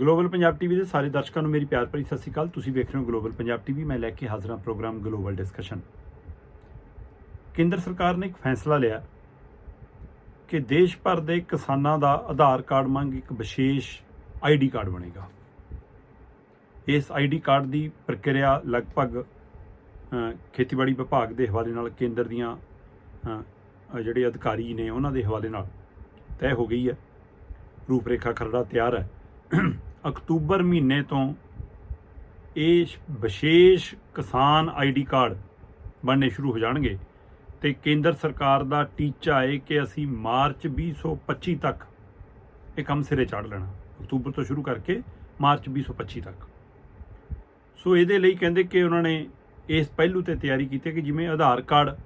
Global Punjab TV ਦੇ ਸਾਰੇ ਦਰਸ਼ਕਾਂ ਨੂੰ ਮੇਰੀ ਪਿਆਰ ਭਰੀ ਸਤਿ ਸ਼੍ਰੀ ਅਕਾਲ। ਤੁਸੀਂ ਵੇਖ ਰਹੇ ਹੋ ਗਲੋਬਲ ਪੰਜਾਬ ਟੀਵੀ। ਮੈਂ ਲੈ ਕੇ ਹਾਜ਼ਰਾਂ ਪ੍ਰੋਗਰਾਮ ਗਲੋਬਲ ਡਿਸਕਸ਼ਨ। ਕੇਂਦਰ ਸਰਕਾਰ ਨੇ ਇੱਕ ਫੈਸਲਾ ਲਿਆ ਕਿ ਦੇਸ਼ ਭਰ ਦੇ ਕਿਸਾਨਾਂ ਦਾ ਆਧਾਰ ਕਾਰਡ ਮੰਗ ਇੱਕ ਵਿਸ਼ੇਸ਼ ਆਈਡੀ ਕਾਰਡ ਬਣੇਗਾ। ਇਸ ਆਈਡੀ ਕਾਰਡ ਦੀ ਪ੍ਰਕਿਰਿਆ ਲਗਭਗ ਖੇਤੀਬਾੜੀ ਵਿਭਾਗ ਦੇ ਹਵਾਲੇ ਨਾਲ ਕੇਂਦਰ ਦੀਆਂ ਜਿਹੜੇ ਅਧਿਕਾਰੀ ਨੇ ਉਹਨਾਂ ਦੇ ਹਵਾਲੇ ਨਾਲ ਤੈਅ ਹੋ ਗਈ ਹੈ। ਰੂਪਰੇਖਾ ਖਰੜਾ ਤਿਆਰ ਹੈ। ਅਕਤੂਬਰ ਮਹੀਨੇ ਤੋਂ ਇਹ ਵਿਸ਼ੇਸ਼ ਕਿਸਾਨ ਆਈਡੀ ਕਾਰਡ ਬਣਨੇ ਸ਼ੁਰੂ ਹੋ ਜਾਣਗੇ ਤੇ ਕੇਂਦਰ ਸਰਕਾਰ ਦਾ ਟੀਚਾ ਹੈ ਕਿ ਅਸੀਂ ਮਾਰਚ 2025 ਤੱਕ ਇਹ ਕੰਮ ਸਿਰੇ ਚਾੜ ਲੈਣਾ। ਅਕਤੂਬਰ ਤੋਂ ਸ਼ੁਰੂ ਕਰਕੇ ਮਾਰਚ 2025 ਤੱਕ। ਸੋ ਇਹਦੇ ਲਈ ਕਹਿੰਦੇ ਕਿ ਉਹਨਾਂ ਨੇ ਇਸ ਪਹਿਲੂ ਤੇ ਤਿਆਰੀ ਕੀਤੀ ਕਿ ਜਿਵੇਂ ਆਧਾਰ ਕਾਰਡ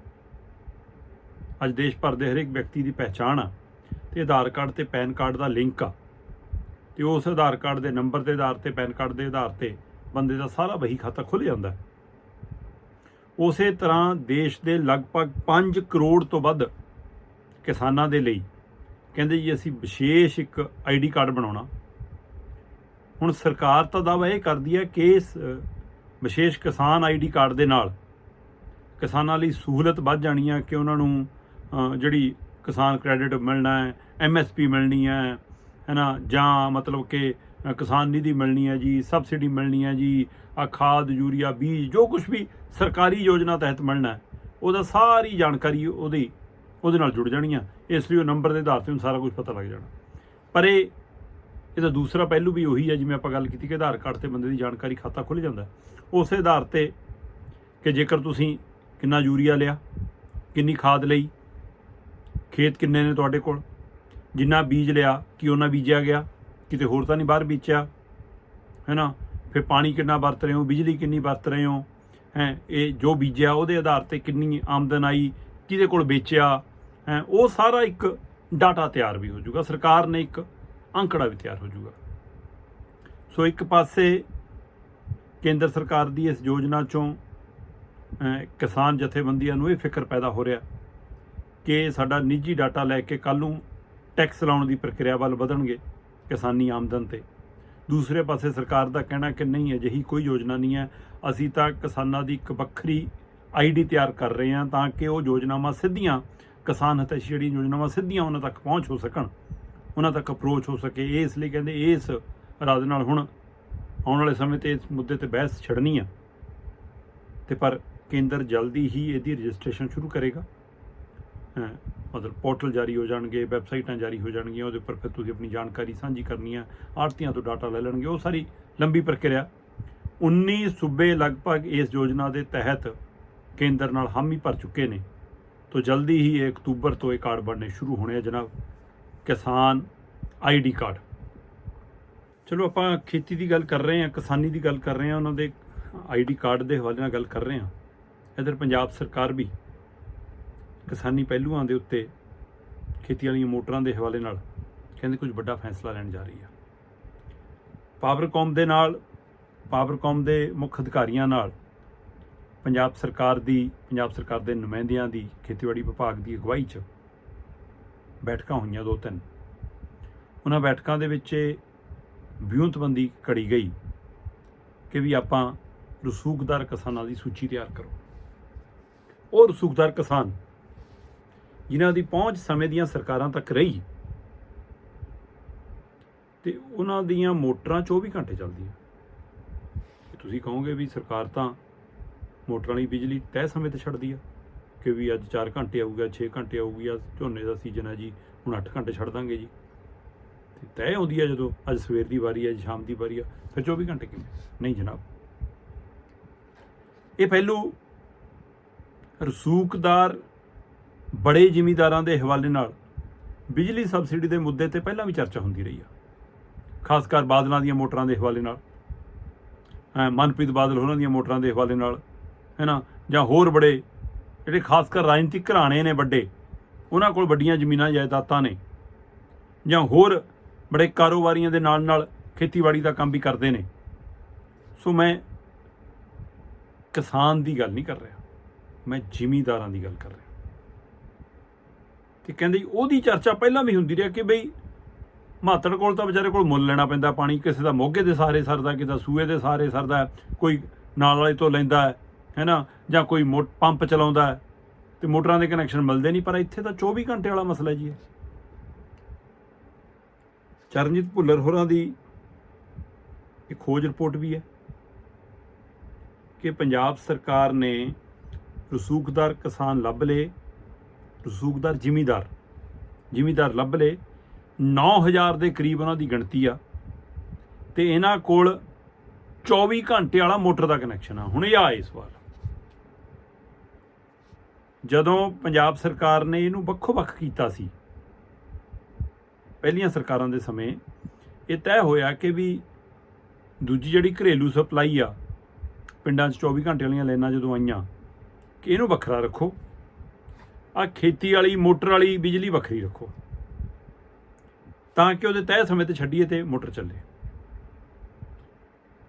ਅੱਜ ਦੇਸ਼ ਭਰ ਦੇ ਹਰੇਕ ਵਿਅਕਤੀ ਦੀ ਪਹਿਚਾਣ ਆ ਤੇ ਆਧਾਰ ਕਾਰਡ ਤੇ ਪੈਨ ਕਾਰਡ ਦਾ ਲਿੰਕ ਆ। ਤੇ ਉਸ ਆਧਾਰ ਕਾਰਡ ਦੇ ਨੰਬਰ ਦੇ ਆਧਾਰ ਤੇ, ਪੈਨ ਕਾਰਡ ਦੇ ਆਧਾਰ ਤੇ ਬੰਦੇ ਦਾ ਸਾਰਾ ਵਹੀ ਖਾਤਾ ਖੁੱਲ ਜਾਂਦਾ ਹੈ। ਉਸੇ ਤਰ੍ਹਾਂ ਦੇਸ਼ ਦੇ ਲਗਭਗ 5 ਕਰੋੜ ਤੋਂ ਵੱਧ ਕਿਸਾਨਾਂ ਦੇ ਲਈ ਕਹਿੰਦੇ ਜੀ ਅਸੀਂ ਵਿਸ਼ੇਸ਼ ਇੱਕ ਆਈਡੀ ਕਾਰਡ ਬਣਾਉਣਾ ਹੁਣ ਸਰਕਾਰ ਤਾਂ ਦਾਅਵਾ ਇਹ ਕਰਦੀ ਹੈ ਕਿ ਇਸ ਵਿਸ਼ੇਸ਼ ਕਿਸਾਨ ਆਈਡੀ ਕਾਰਡ ਦੇ ਨਾਲ ਕਿਸਾਨਾਂ ਲਈ ਸਹੂਲਤ ਵੱਧ ਜਾਣੀ ਹੈ ਕਿ ਉਹਨਾਂ ਨੂੰ ਜਿਹੜੀ ਕਿਸਾਨ ਕ੍ਰੈਡਿਟ ਮਿਲਣਾ ਹੈ ਐਮਐਸਪੀ ਮਿਲਣੀ ਹੈ ਹੈਨਾ ਜਾਂ ਮਤਲਬ ਕਿ ਕਿਸਾਨ ਨਿਧੀ ਮਿਲਣੀ ਹੈ ਜੀ, ਸਬਸਿਡੀ ਮਿਲਣੀ ਹੈ ਜੀ, ਆ ਖਾਦ, ਯੂਰੀਆ, ਬੀਜ, ਜੋ ਕੁਝ ਵੀ ਸਰਕਾਰੀ ਯੋਜਨਾ ਤਹਿਤ ਮਿਲਣਾ ਉਹਦਾ ਸਾਰੀ ਜਾਣਕਾਰੀ ਉਹਦੀ, ਉਹਦੇ ਨਾਲ ਜੁੜ ਜਾਣੀ ਆ। ਇਸ ਲਈ ਉਹ ਨੰਬਰ ਦੇ ਆਧਾਰ ਤੇ ਉਹਨੂੰ ਸਾਰਾ ਕੁਝ ਪਤਾ ਲੱਗ ਜਾਣਾ। ਪਰ ਇਹ, ਇਹਦਾ ਦੂਸਰਾ ਪਹਿਲੂ ਵੀ ਉਹੀ ਹੈ, ਜਿਵੇਂ ਆਪਾਂ ਗੱਲ ਕੀਤੀ ਕਿ ਆਧਾਰ ਕਾਰਡ ਤੇ ਬੰਦੇ ਦੀ ਜਾਣਕਾਰੀ ਖਾਤਾ ਖੁੱਲ ਜਾਂਦਾ ਉਸੇ ਆਧਾਰ ਤੇ ਕਿ ਜੇਕਰ ਤੁਸੀਂ ਕਿੰਨਾ ਯੂਰੀਆ ਲਿਆ, ਕਿੰਨੀ ਖਾਦ ਲਈ, ਖੇਤ ਕਿੰਨੇ ਨੇ ਤੁਹਾਡੇ ਕੋਲ ਜਿੰਨਾ ਬੀਜ ਲਿਆ, ਕਿ ਉਹਨਾਂ ਬੀਜਿਆ ਗਿਆ? ਕਿਤੇ ਹੋਰ ਤਾਂ ਨਹੀਂ ਬਾਹਰ ਬੀਜਿਆ? ਹੈਨਾ? ਫਿਰ ਪਾਣੀ ਕਿੰਨਾ ਵਰਤ ਰਹੇ ਹੋ? ਬਿਜਲੀ ਕਿੰਨੀ ਵਰਤ ਰਹੇ ਹੋ? ਹੈ? ਇਹ ਜੋ ਬੀਜਿਆ, ਉਹਦੇ ਆਧਾਰ ਤੇ ਕਿੰਨੀ ਆਮਦਨ ਆਈ? ਕਿਹਦੇ ਕੋਲ ਵੇਚਿਆ? ਹੈ? ਉਹ ਸਾਰਾ ਇੱਕ ਡਾਟਾ ਤਿਆਰ ਵੀ ਹੋ ਜਾਊਗਾ। ਸਰਕਾਰ ਨੇ ਇੱਕ ਅੰਕੜਾ ਵੀ ਤਿਆਰ ਹੋ ਜਾਊਗਾ। ਸੋ ਇੱਕ ਪਾਸੇ ਕੇਂਦਰ ਸਰਕਾਰ ਦੀ ਇਸ ਯੋਜਨਾ ਚੋਂ ਕਿਸਾਨ ਜਥੇਬੰਦੀਆਂ ਨੂੰ ਇਹ ਫਿਕਰ ਪੈਦਾ ਹੋ ਰਿਹਾ ਕਿ ਸਾਡਾ ਨਿੱਜੀ ਡਾਟਾ ਲੈ ਕੇ ਕੱਲ ਨੂੰ ਟੈਕਸ ਲਾਉਣ ਦੀ ਪ੍ਰਕਿਰਿਆ ਵੱਲ ਵਧਣਗੇ ਕਿਸਾਨੀ ਆਮਦਨ ਤੇ। ਦੂਸਰੇ ਪਾਸੇ ਸਰਕਾਰ ਦਾ ਕਹਿਣਾ ਕਿ ਨਹੀਂ, ਅਜਿਹੀ ਕੋਈ ਯੋਜਨਾ ਨਹੀਂ ਹੈ। ਅਸੀਂ ਤਾਂ ਕਿਸਾਨਾਂ ਦੀ ਇੱਕ ਵੱਖਰੀ ਆਈਡੀ ਤਿਆਰ ਕਰ ਰਹੇ ਹਾਂ ਤਾਂ ਕਿ ਉਹ ਯੋਜਨਾਵਾਂ ਸਿੱਧੀਆਂ, ਕਿਸਾਨ ਹਿਤੈਸ਼ੀ ਜਿਹੜੀਆਂ ਯੋਜਨਾਵਾਂ ਸਿੱਧੀਆਂ ਉਹਨਾਂ ਤੱਕ ਪਹੁੰਚ ਹੋ ਸਕਣ, ਉਹਨਾਂ ਤੱਕ ਅਪਰੋਚ ਹੋ ਸਕੇ। ਇਹ ਇਸ ਲਈ ਕਹਿੰਦੇ ਇਸ ਰਾਜ ਨਾਲ ਹੁਣ ਆਉਣ ਵਾਲੇ ਸਮੇਂ ਤੇ ਇਸ ਮੁੱਦੇ ਤੇ ਬਹਿਸ ਛੜਨੀ ਆ। ਤੇ ਪਰ ਕੇਂਦਰ ਜਲਦੀ ਹੀ ਇਹਦੀ ਰਜਿਸਟ੍ਰੇਸ਼ਨ ਸ਼ੁਰੂ ਕਰੇਗਾ। ਮਤਲਬ ਪੋਰਟਲ ਜਾਰੀ ਹੋ ਜਾਣਗੇ, ਵੈਬਸਾਈਟਾਂ ਜਾਰੀ ਹੋ ਜਾਣਗੀਆਂ, ਉਹਦੇ ਉੱਪਰ ਫਿਰ ਤੁਸੀਂ ਆਪਣੀ ਜਾਣਕਾਰੀ ਸਾਂਝੀ ਕਰਨੀ ਆ ਆੜਤੀਆਂ ਤੋਂ ਡਾਟਾ ਲੈ ਲੈਣਗੇ, ਉਹ ਸਾਰੀ ਲੰਬੀ ਪ੍ਰਕਿਰਿਆ। 19 ਸੂਬੇ ਲਗਭਗ ਇਸ ਯੋਜਨਾ ਦੇ ਤਹਿਤ ਕੇਂਦਰ ਨਾਲ ਹਾਮੀ ਭਰ ਚੁੱਕੇ ਨੇ। ਤੋਂ ਜਲਦੀ ਹੀ ਇਹ ਅਕਤੂਬਰ ਤੋਂ ਇਹ ਕਾਰਡ ਬਣਨੇ ਸ਼ੁਰੂ ਹੋਣੇ ਆ ਜਨਾਬ। ਕਿਸਾਨ ਆਈਡੀ ਕਾਰਡ। ਚਲੋ ਆਪਾਂ ਖੇਤੀ ਦੀ ਗੱਲ ਕਰ ਰਹੇ ਹਾਂ, ਕਿਸਾਨੀ ਦੀ ਗੱਲ ਕਰ ਰਹੇ ਹਾਂ, ਉਹਨਾਂ ਦੇ ਆਈਡੀ ਕਾਰਡ ਦੇ ਹਵਾਲੇ ਨਾਲ ਗੱਲ ਕਰ ਰਹੇ ਹਾਂ। ਇਧਰ ਪੰਜਾਬ ਸਰਕਾਰ ਵੀ ਕਿਸਾਨੀ ਪਹਿਲੂਆਂ ਦੇ ਉੱਤੇ ਖੇਤੀ ਵਾਲੀਆਂ ਮੋਟਰਾਂ ਦੇ ਹਵਾਲੇ ਨਾਲ ਕਹਿੰਦੇ ਕੁਝ ਵੱਡਾ ਫੈਸਲਾ ਲੈਣ ਜਾ ਰਹੀ ਆ। ਪਾਵਰਕੌਮ ਦੇ ਨਾਲ ਪਾਵਰਕੌਮ ਦੇ ਮੁੱਖ ਅਧਿਕਾਰੀਆਂ ਨਾਲ, ਪੰਜਾਬ ਸਰਕਾਰ ਦੀ, ਪੰਜਾਬ ਸਰਕਾਰ ਦੇ ਨੁਮਾਇੰਦਿਆਂ ਦੀ, ਖੇਤੀਬਾੜੀ ਵਿਭਾਗ ਦੀ ਅਗਵਾਈ 'ਚ ਬੈਠਕਾਂ ਹੋਈਆਂ ਦੋ ਤਿੰਨ। ਉਹਨਾਂ ਬੈਠਕਾਂ ਦੇ ਵਿੱਚ ਇਹ ਵਿਉਂਤਬੰਦੀ ਘੜੀ ਗਈ ਕਿ ਵੀ ਆਪਾਂ ਰਸੂਖਦਾਰ ਕਿਸਾਨਾਂ ਦੀ ਸੂਚੀ ਤਿਆਰ ਕਰੋ। ਉਹ ਰਸੂਖਦਾਰ ਕਿਸਾਨ ਜਿਨ੍ਹਾਂ ਦੀ ਪਹੁੰਚ ਸਮੇਂ ਦੀਆਂ ਸਰਕਾਰਾਂ ਤੱਕ ਰਹੀ। ਤੇ ਉਹਨਾਂ ਦੀਆਂ ਮੋਟਰਾਂ 24 ਘੰਟੇ ਚੱਲਦੀਆਂ। ਤੁਸੀਂ ਕਹੋਗੇ ਵੀ ਸਰਕਾਰ ਤਾਂ ਮੋਟਰਾਂ ਲਈ ਬਿਜਲੀ ਤੈਅ ਸਮੇਂ ਤੇ ਛੱਡਦੀ ਆ, ਕਿ ਵੀ ਅੱਜ 4 ਘੰਟੇ ਆਊਗਾ 6 ਘੰਟੇ ਆਊਗੀ ਆ ਝੋਨੇ ਦਾ ਸੀਜ਼ਨ ਹੈ ਜੀ, ਹੁਣ 8 ਘੰਟੇ ਛੱਡ ਦਾਂਗੇ ਜੀ। ਤੇ ਤੈਅ ਆਉਂਦੀ ਆ ਜਦੋਂ ਅੱਜ ਸਵੇਰ ਦੀ ਵਾਰੀ ਆ ਸ਼ਾਮ ਦੀ ਵਾਰੀ ਆ, ਫਿਰ 24 ਘੰਟੇ ਕਿਵੇਂ? ਨਹੀਂ ਜਨਾਬ। ਇਹ ਪਹਿਲੂ ਰਸੂਖਦਾਰ ਬੜੇ ਜ਼ਿਮੀਂਦਾਰਾਂ ਦੇ ਹਵਾਲੇ ਨਾਲ ਬਿਜਲੀ ਸਬਸਿਡੀ ਦੇ ਮੁੱਦੇ ਤੇ ਪਹਿਲਾਂ ਵੀ ਚਰਚਾ ਹੁੰਦੀ ਰਹੀ ਆ। ਖਾਸ ਕਰ ਬਾਦਲਾਂ ਦੀਆਂ ਮੋਟਰਾਂ ਦੇ ਹਵਾਲੇ ਨਾਲ। ਮਨਪ੍ਰੀਤ ਬਾਦਲ ਹੋਰਾਂ ਦੀਆਂ ਮੋਟਰਾਂ ਦੇ ਹਵਾਲੇ ਨਾਲ ਹੈਨਾ ਜਾਂ ਹੋਰ ਬੜੇ ਜਿਹੜੇ ਖਾਸ ਕਰ ਰਾਜਨੀਤਿਕ ਘਰਾਣੇ ਨੇ ਵੱਡੇ, ਉਹਨਾਂ ਕੋਲ ਵੱਡੀਆਂ ਜ਼ਮੀਨਾਂ ਜਾਇਦਾਦਾਂ ਨੇ। ਜਾਂ ਹੋਰ ਬੜੇ ਕਾਰੋਬਾਰੀਆਂ ਦੇ ਨਾਲ ਨਾਲ ਖੇਤੀਬਾੜੀ ਦਾ ਕੰਮ ਵੀ ਕਰਦੇ ਨੇ। ਸੋ ਮੈਂ ਕਿਸਾਨ ਦੀ ਗੱਲ ਨਹੀਂ ਕਰ ਰਿਹਾ। ਮੈਂ ਜ਼ਿਮੀਂਦਾਰਾਂ ਦੀ ਗੱਲ ਕਰ ਰਿਹਾ। ਤੇ ਕਹਿੰਦੇ ਜੀ ਉਹਦੀ ਚਰਚਾ ਪਹਿਲਾਂ ਵੀ ਹੁੰਦੀ ਰਹੀ ਕਿ ਬਈ ਮਾਤੜ ਕੋਲ ਤਾਂ ਵਿਚਾਰੇ ਕੋਲ ਮੁੱਲ ਲੈਣਾ ਪੈਂਦਾ, ਪਾਣੀ ਕਿਸੇ ਦਾ ਮੋਗੇ ਦੇ ਸਾਰੇ ਸਰਦਾ, ਕਿਸੇ ਦਾ ਸੂਏ ਦੇ ਸਾਰੇ ਸਰਦਾ, ਕੋਈ ਨਾਲ ਵਾਲੇ ਤੋਂ ਲੈਂਦਾ ਹੈ ਹੈਨਾ, ਜਾਂ ਕੋਈ ਮੋ- ਪੰਪ ਚਲਾਉਂਦਾ ਹੈ ਤੇ ਮੋਟਰਾਂ ਦੇ ਕਨੈਕਸ਼ਨ ਮਿਲਦੇ ਨਹੀਂ, ਪਰ ਇੱਥੇ ਤਾਂ 24 ਘੰਟੇ ਵਾਲਾ ਮਸਲਾ ਜੀ ਹੈ। ਚਰਨਜੀਤ ਭੁੱਲਰ ਹੋਰਾਂ ਦੀ ਇੱਕ ਖੋਜ ਰਿਪੋਰਟ ਵੀ ਹੈ ਕਿ ਪੰਜਾਬ ਸਰਕਾਰ ਨੇ ਰਸੂਖਦਾਰ ਕਿਸਾਨ ਲੱਭ ਲਏ ਰਸੂਖਦਾਰ ਜ਼ਿਮੀਦਾਰ। ਜ਼ਿਮੀਦਾਰ ਲੱਭ ਲਏ। 9000 ਦੇ ਕਰੀਬ ਉਹਨਾਂ ਦੀ ਗਿਣਤੀ ਆ। ਤੇ ਇਹਨਾਂ ਕੋਲ 24 ਘੰਟੇ ਵਾਲਾ ਮੋਟਰ ਦਾ ਕਨੈਕਸ਼ਨ ਆ। ਹੁਣ ਇਹ ਆਏ ਇਸ ਵਾਰ। ਜਦੋਂ ਪੰਜਾਬ ਸਰਕਾਰ ਨੇ ਇਹਨੂੰ ਵੱਖੋ-ਵੱਖ ਕੀਤਾ ਸੀ, ਪਹਿਲੀਆਂ ਸਰਕਾਰਾਂ ਦੇ ਸਮੇਂ, ਇਹ ਤੈਅ ਹੋਇਆ ਕਿ ਵੀ ਦੂਜੀ ਜਿਹੜੀ ਘਰੇਲੂ ਸਪਲਾਈ ਆ, ਪਿੰਡਾਂ 'ਚ 24 ਘੰਟੇ ਵਾਲੀਆਂ ਲਾਈਨਾਂ ਜਦੋਂ ਆਈਆਂ, ਕਿ ਇਹਨੂੰ ਵੱਖਰਾ ਰੱਖੋ। ਆ ਖੇਤੀ ਵਾਲੀ, ਮੋਟਰ ਵਾਲੀ ਬਿਜਲੀ ਵੱਖਰੀ ਰੱਖੋ। ਤਾਂ ਕਿ ਉਹਦੇ ਤੈਅ ਸਮੇਂ ਤੇ ਛੱਡੀਏ ਤੇ ਮੋਟਰ ਚੱਲੇ।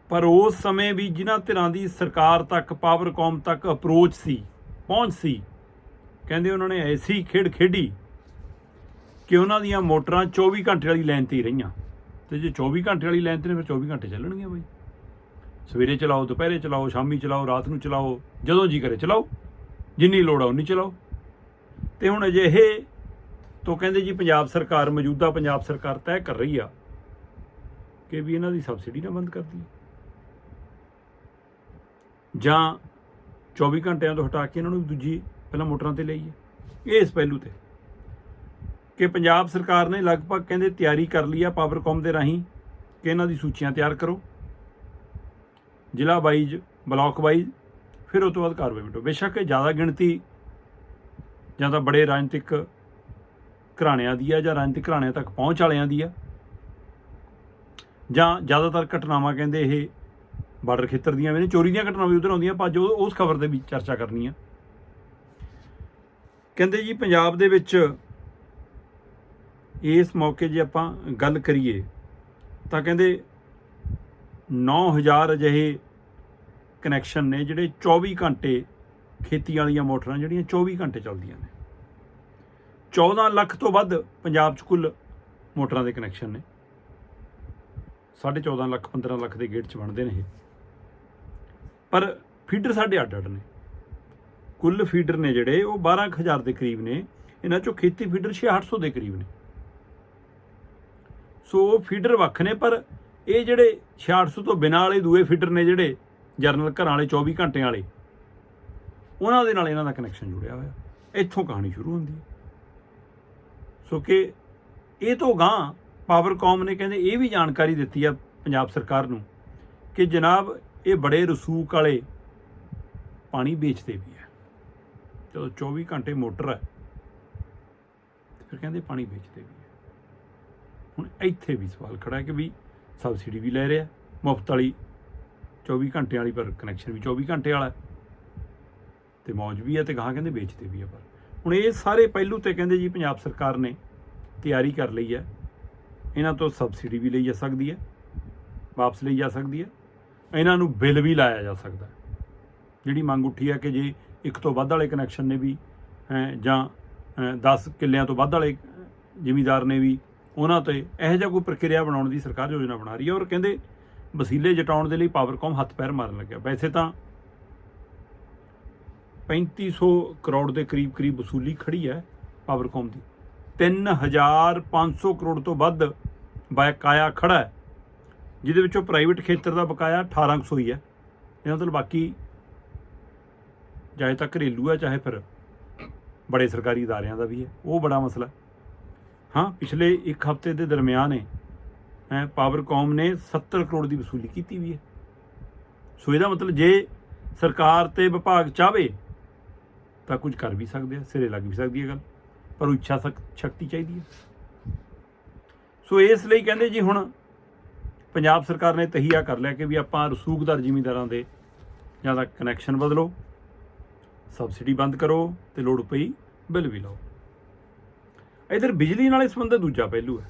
ਪਰ ਉਸ ਸਮੇਂ ਵੀ ਜਿਨ੍ਹਾਂ ਧਿਰਾਂ ਦੀ ਸਰਕਾਰ ਤੱਕ ਪਾਵਰਕਾਮ ਤੱਕ ਅਪਰੋਚ ਸੀ, ਪਹੁੰਚ ਸੀ, ਕਹਿੰਦੇ ਉਹਨਾਂ ਨੇ ਐਸੀ ਖੇਡ ਖੇਡੀ ਕਿ ਉਹਨਾਂ ਦੀਆਂ ਮੋਟਰਾਂ 24 ਘੰਟੇ ਵਾਲੀ ਲਾਈਨ ਤੇ ਹੀ ਰਹੀਆਂ। ਤੇ ਜੇ 24 ਘੰਟੇ ਵਾਲੀ ਲਾਈਨ ਤੇ ਨੇ, ਫਿਰ 24 ਘੰਟੇ ਚੱਲਣਗੀਆਂ ਬਾਈ। ਸਵੇਰੇ ਚਲਾਓ, ਦੁਪਹਿਰੇ ਚਲਾਓ, ਸ਼ਾਮੀ ਚਲਾਓ, ਰਾਤ ਨੂੰ ਚਲਾਓ, ਜਦੋਂ ਜੀ ਕਰੇ ਚਲਾਓ। ਜਿੰਨੀ ਲੋੜ ਆ ਉਨੀ ਚਲਾਓ। ਤੇ ਹੁਣ ਅਜਿਹੇ ਤੋਂ ਕਹਿੰਦੇ ਜੀ ਪੰਜਾਬ ਸਰਕਾਰ, ਮੌਜੂਦਾ ਪੰਜਾਬ ਸਰਕਾਰ ਤੈਅ ਕਰ ਰਹੀ ਆ ਕਿ ਵੀ ਇਹਨਾਂ ਦੀ ਸਬਸਿਡੀ ਨਾ ਬੰਦ ਕਰਦੀ ਜਾਂ 24 ਘੰਟਿਆਂ ਤੋਂ ਹਟਾ ਕੇ ਇਹਨਾਂ ਨੂੰ ਦੂਜੀ ਪਹਿਲਾਂ ਮੋਟਰਾਂ ਤੇ ਲਈਏ। ਇਹ ਇਸ ਪਹਿਲੂ ਤੇ ਕਿ ਪੰਜਾਬ ਸਰਕਾਰ ਨੇ ਲਗਭਗ ਕਹਿੰਦੇ ਤਿਆਰੀ ਕਰ ਲਈ ਆ ਪਾਵਰਕੌਮ ਦੇ ਰਾਹੀਂ ਕਿ ਇਹਨਾਂ ਦੀ ਸੂਚੀਆਂ ਤਿਆਰ ਕਰੋ। ਜ਼ਿਲ੍ਹਾ ਵਾਈਜ਼, ਬਲਾਕ ਵਾਈਜ਼, ਫਿਰ ਉਸ ਤੋਂ ਬਾਅਦ ਕਾਰਵਾਈ ਮਿਟੋ। ਬੇਸ਼ੱਕ ਜ਼ਿਆਦਾ ਗਿਣਤੀ ਜਾਂ ਤਾਂ ਬੜੇ ਰਾਜਨੀਤਿਕ ਘਰਾਣਿਆਂ ਦੀ ਆ ਜਾਂ ਰਾਜਨੀਤਿਕ ਘਰਾਣਿਆਂ ਤੱਕ ਪਹੁੰਚ ਵਾਲਿਆਂ ਦੀ ਆ। ਜਾਂ ਜ਼ਿਆਦਾਤਰ ਘਟਨਾਵਾਂ ਕਹਿੰਦੇ ਇਹ ਬਾਰਡਰ ਖੇਤਰ ਦੀਆਂ ਵੀ ਨੇ, ਚੋਰੀ ਦੀਆਂ ਘਟਨਾਵਾਂ ਵੀ ਉਧਰ ਆਉਂਦੀਆਂ, ਪਰ ਜੋ ਉਸ ਖਬਰ ਤੇ ਵੀ ਚਰਚਾ ਕਰਨੀ ਆ ਕਹਿੰਦੇ ਜੀ, ਪੰਜਾਬ ਦੇ ਵਿੱਚ ਇਸ ਮੌਕੇ ਜੇ ਆਪਾਂ ਗੱਲ ਕਰੀਏ, ਤਾਂ ਕਹਿੰਦੇ 9000 ਅਜਿਹੇ ਕਨੈਕਸ਼ਨ ਨੇ ਜਿਹੜੇ 24 ਘੰਟੇ ਖੇਤੀ ਵਾਲੀਆਂ ਮੋਟਰਾਂ, ਜਿਹੜੀਆਂ 24 ਘੰਟੇ ਚੱਲਦੀਆਂ ਨੇ। 14 ਲੱਖ ਤੋਂ ਵੱਧ ਪੰਜਾਬ 'ਚ ਕੁੱਲ ਮੋਟਰਾਂ ਦੇ ਕਨੈਕਸ਼ਨ ਨੇ। 14.5 ਲੱਖ 15 ਲੱਖ ਦੇ ਗੇਟ 'ਚ ਬਣਦੇ ਨੇ ਇਹ। ਪਰ ਫੀਡਰ ਸਾਡੇ ਅੱਡ ਅੱਡ ਨੇ। ਕੁੱਲ ਫੀਡਰ ਨੇ ਜਿਹੜੇ, ਉਹ 12000 ਦੇ ਕਰੀਬ ਨੇ। ਇਹਨਾਂ 'ਚੋਂ ਖੇਤੀ ਫੀਡਰ 6800 ਦੇ ਕਰੀਬ ਨੇ। ਸੋ ਉਹ ਫੀਡਰ ਵੱਖ ਨੇ, ਪਰ ਇਹ ਜਿਹੜੇ 6600 ਤੋਂ ਬਿਨਾਂ ਵਾਲੇ ਦੂਏ ਫੀਡਰ ਨੇ ਜਿਹੜੇ, ਜਰਨਲ ਘਰਾਂ ਵਾਲੇ 24 ਘੰਟਿਆਂ ਵਾਲੇ, ਉਹਨਾਂ ਦੇ ਨਾਲ ਇਹਨਾਂ ਦਾ ਕਨੈਕਸ਼ਨ ਜੁੜਿਆ ਹੋਇਆ। ਇੱਥੋਂ ਕਹਾਣੀ ਸ਼ੁਰੂ ਹੁੰਦੀ ਹੈ। ਸੋ ਕਿ ਇਹ ਤੋਂ ਗਾਂ ਪਾਵਰਕਾਮ ਨੇ ਕਹਿੰਦੇ ਇਹ ਵੀ ਜਾਣਕਾਰੀ ਦਿੱਤੀ ਆ ਪੰਜਾਬ ਸਰਕਾਰ ਨੂੰ ਕਿ ਜਨਾਬ ਇਹ ਬੜੇ ਰਸੂਕ ਵਾਲੇ ਪਾਣੀ ਵੇਚਦੇ ਵੀ ਹੈ ਜਦੋਂ 24 ਘੰਟੇ ਮੋਟਰ ਹੈ ਫਿਰ ਕਹਿੰਦੇ ਪਾਣੀ ਵੇਚਦੇ ਵੀ ਹੈ ਹੁਣ ਇੱਥੇ ਵੀ ਸਵਾਲ ਖੜਾ ਹੈ ਕਿ ਵੀ ਸਬਸਿਡੀ ਵੀ ਲੈ ਰਿਹਾ, ਮੁਫਤ ਵਾਲੀ 24 ਘੰਟੇ ਵਾਲੀ ਪਰ ਕਨੈਕਸ਼ਨ ਵੀ 24 ਘੰਟੇ ਵਾਲਾ। ਹੈ। ਤੇ ਮੌਜ ਵੀ ਹੈ ਤੇ ਗਾਹਾਂ ਕਹਿੰਦੇ ਵੇਚਦੇ ਵੀ ਹੈ ਪਰ। ਹੁਣ ਇਹ ਸਾਰੇ ਪਹਿਲੂ ਤੇ ਕਹਿੰਦੇ ਜੀ ਪੰਜਾਬ ਸਰਕਾਰ ਨੇ ਤਿਆਰੀ ਕਰ ਲਈ ਹੈ। ਇਹਨਾਂ ਤੋਂ ਸਬਸਿਡੀ ਵੀ ਲਈ ਜਾ ਸਕਦੀ ਹੈ ਵਾਪਸ ਲਈ ਜਾ ਸਕਦੀ ਹੈ। ਇਹਨਾਂ ਨੂੰ ਬਿੱਲ ਵੀ ਲਾਇਆ ਜਾ ਸਕਦਾ। ਜਿਹੜੀ ਮੰਗ ਉੱਠੀ ਹੈ ਕਿ ਜੇ ਇੱਕ ਤੋਂ ਵੱਧ ਵਾਲੇ ਕਨੈਕਸ਼ਨ ਨੇ ਵੀ ਹੈਂ, ਜਾਂ 10 ਕਿੱਲਿਆਂ ਤੋਂ ਵੱਧ ਵਾਲੇ ਜ਼ਿਮੀਦਾਰ ਨੇ ਵੀ ਉਹਨਾਂ ਤੇ ਇਹੋ ਜਿਹਾ ਕੋਈ ਪ੍ਰਕਿਰਿਆ ਬਣਾਉਣ ਦੀ ਸਰਕਾਰ ਯੋਜਨਾ ਬਣਾ ਰਹੀ ਹੈ ਔਰ ਕਹਿੰਦੇ ਵਸੀਲੇ ਜਟਾਉਣ ਦੇ ਲਈ ਪਾਵਰਕਾਮ ਹੱਥ ਪੈਰ ਮਾਰਨ ਲੱਗਿਆ। ਵੈਸੇ ਤਾਂ 3500 ਕਰੋੜ ਦੇ ਕਰੀਬ ਕਰੀਬ ਵਸੂਲੀ ਖੜੀ ਹੈ ਪਾਵਰਕੌਮ ਦੀ। 3500 ਕਰੋੜ ਤੋਂ ਵੱਧ ਬਕਾਇਆ ਖੜਾ ਹੈ ਜਿਹਦੇ ਵਿੱਚੋਂ ਪ੍ਰਾਈਵੇਟ ਖੇਤਰ ਦਾ ਬਕਾਇਆ 1800 ਹੀ ਹੈ। ਇਹਦਾ ਮਤਲਬ ਬਾਕੀ ਚਾਹੇ ਤਾਂ ਘਰੇਲੂ ਹੈ ਚਾਹੇ ਫਿਰ ਬੜੇ ਸਰਕਾਰੀ ਅਦਾਰਿਆਂ ਦਾ ਵੀ ਹੈ ਉਹ ਬੜਾ ਮਸਲਾ ਹਾਂ। ਪਿਛਲੇ ਇੱਕ ਹਫ਼ਤੇ ਦੇ ਦਰਮਿਆਨ ਹੈ ਹੈਂ, ਨੇ 70 ਕਰੋੜ ਦੀ ਵਸੂਲੀ ਕੀਤੀ ਵੀ ਹੈ। ਸੋ ਇਹਦਾ ਮਤਲਬ ਜੇ ਸਰਕਾਰ ਤੇ ਵਿਭਾਗ ਚਾਵੇ ਤਾਂ ਕੁਝ ਕਰ ਵੀ ਸਕਦੇ ਆ, ਸਿਰੇ ਲੱਗ ਵੀ ਸਕਦੀ ਹੈ ਗੱਲ, ਪਰ ਉਹ ਇੱਛਾ ਸ਼ਕ- ਸ਼ਕਤੀ ਚਾਹੀਦੀ ਹੈ। ਸੋ ਇਸ ਲਈ ਕਹਿੰਦੇ ਜੀ ਹੁਣ ਪੰਜਾਬ ਸਰਕਾਰ ਨੇ ਤਹੀਆ ਕਰ ਲਿਆ ਕਿ ਵੀ ਆਪਾਂ ਰਸੂਖਦਾਰ ਜ਼ਿਮੀਂਦਾਰਾਂ ਦੇ ਜਾਂ ਤਾਂ ਕਨੈਕਸ਼ਨ ਬਦਲੋ ਸਬਸਿਡੀ ਬੰਦ ਕਰੋ ਤੇ ਲੋੜ ਪਈ ਬਿੱਲ ਵੀ ਲਾਓ। ਇਧਰ ਬਿਜਲੀ ਨਾਲ ਸੰਬੰਧਿਤ ਦੂਜਾ ਪਹਿਲੂ ਹੈ।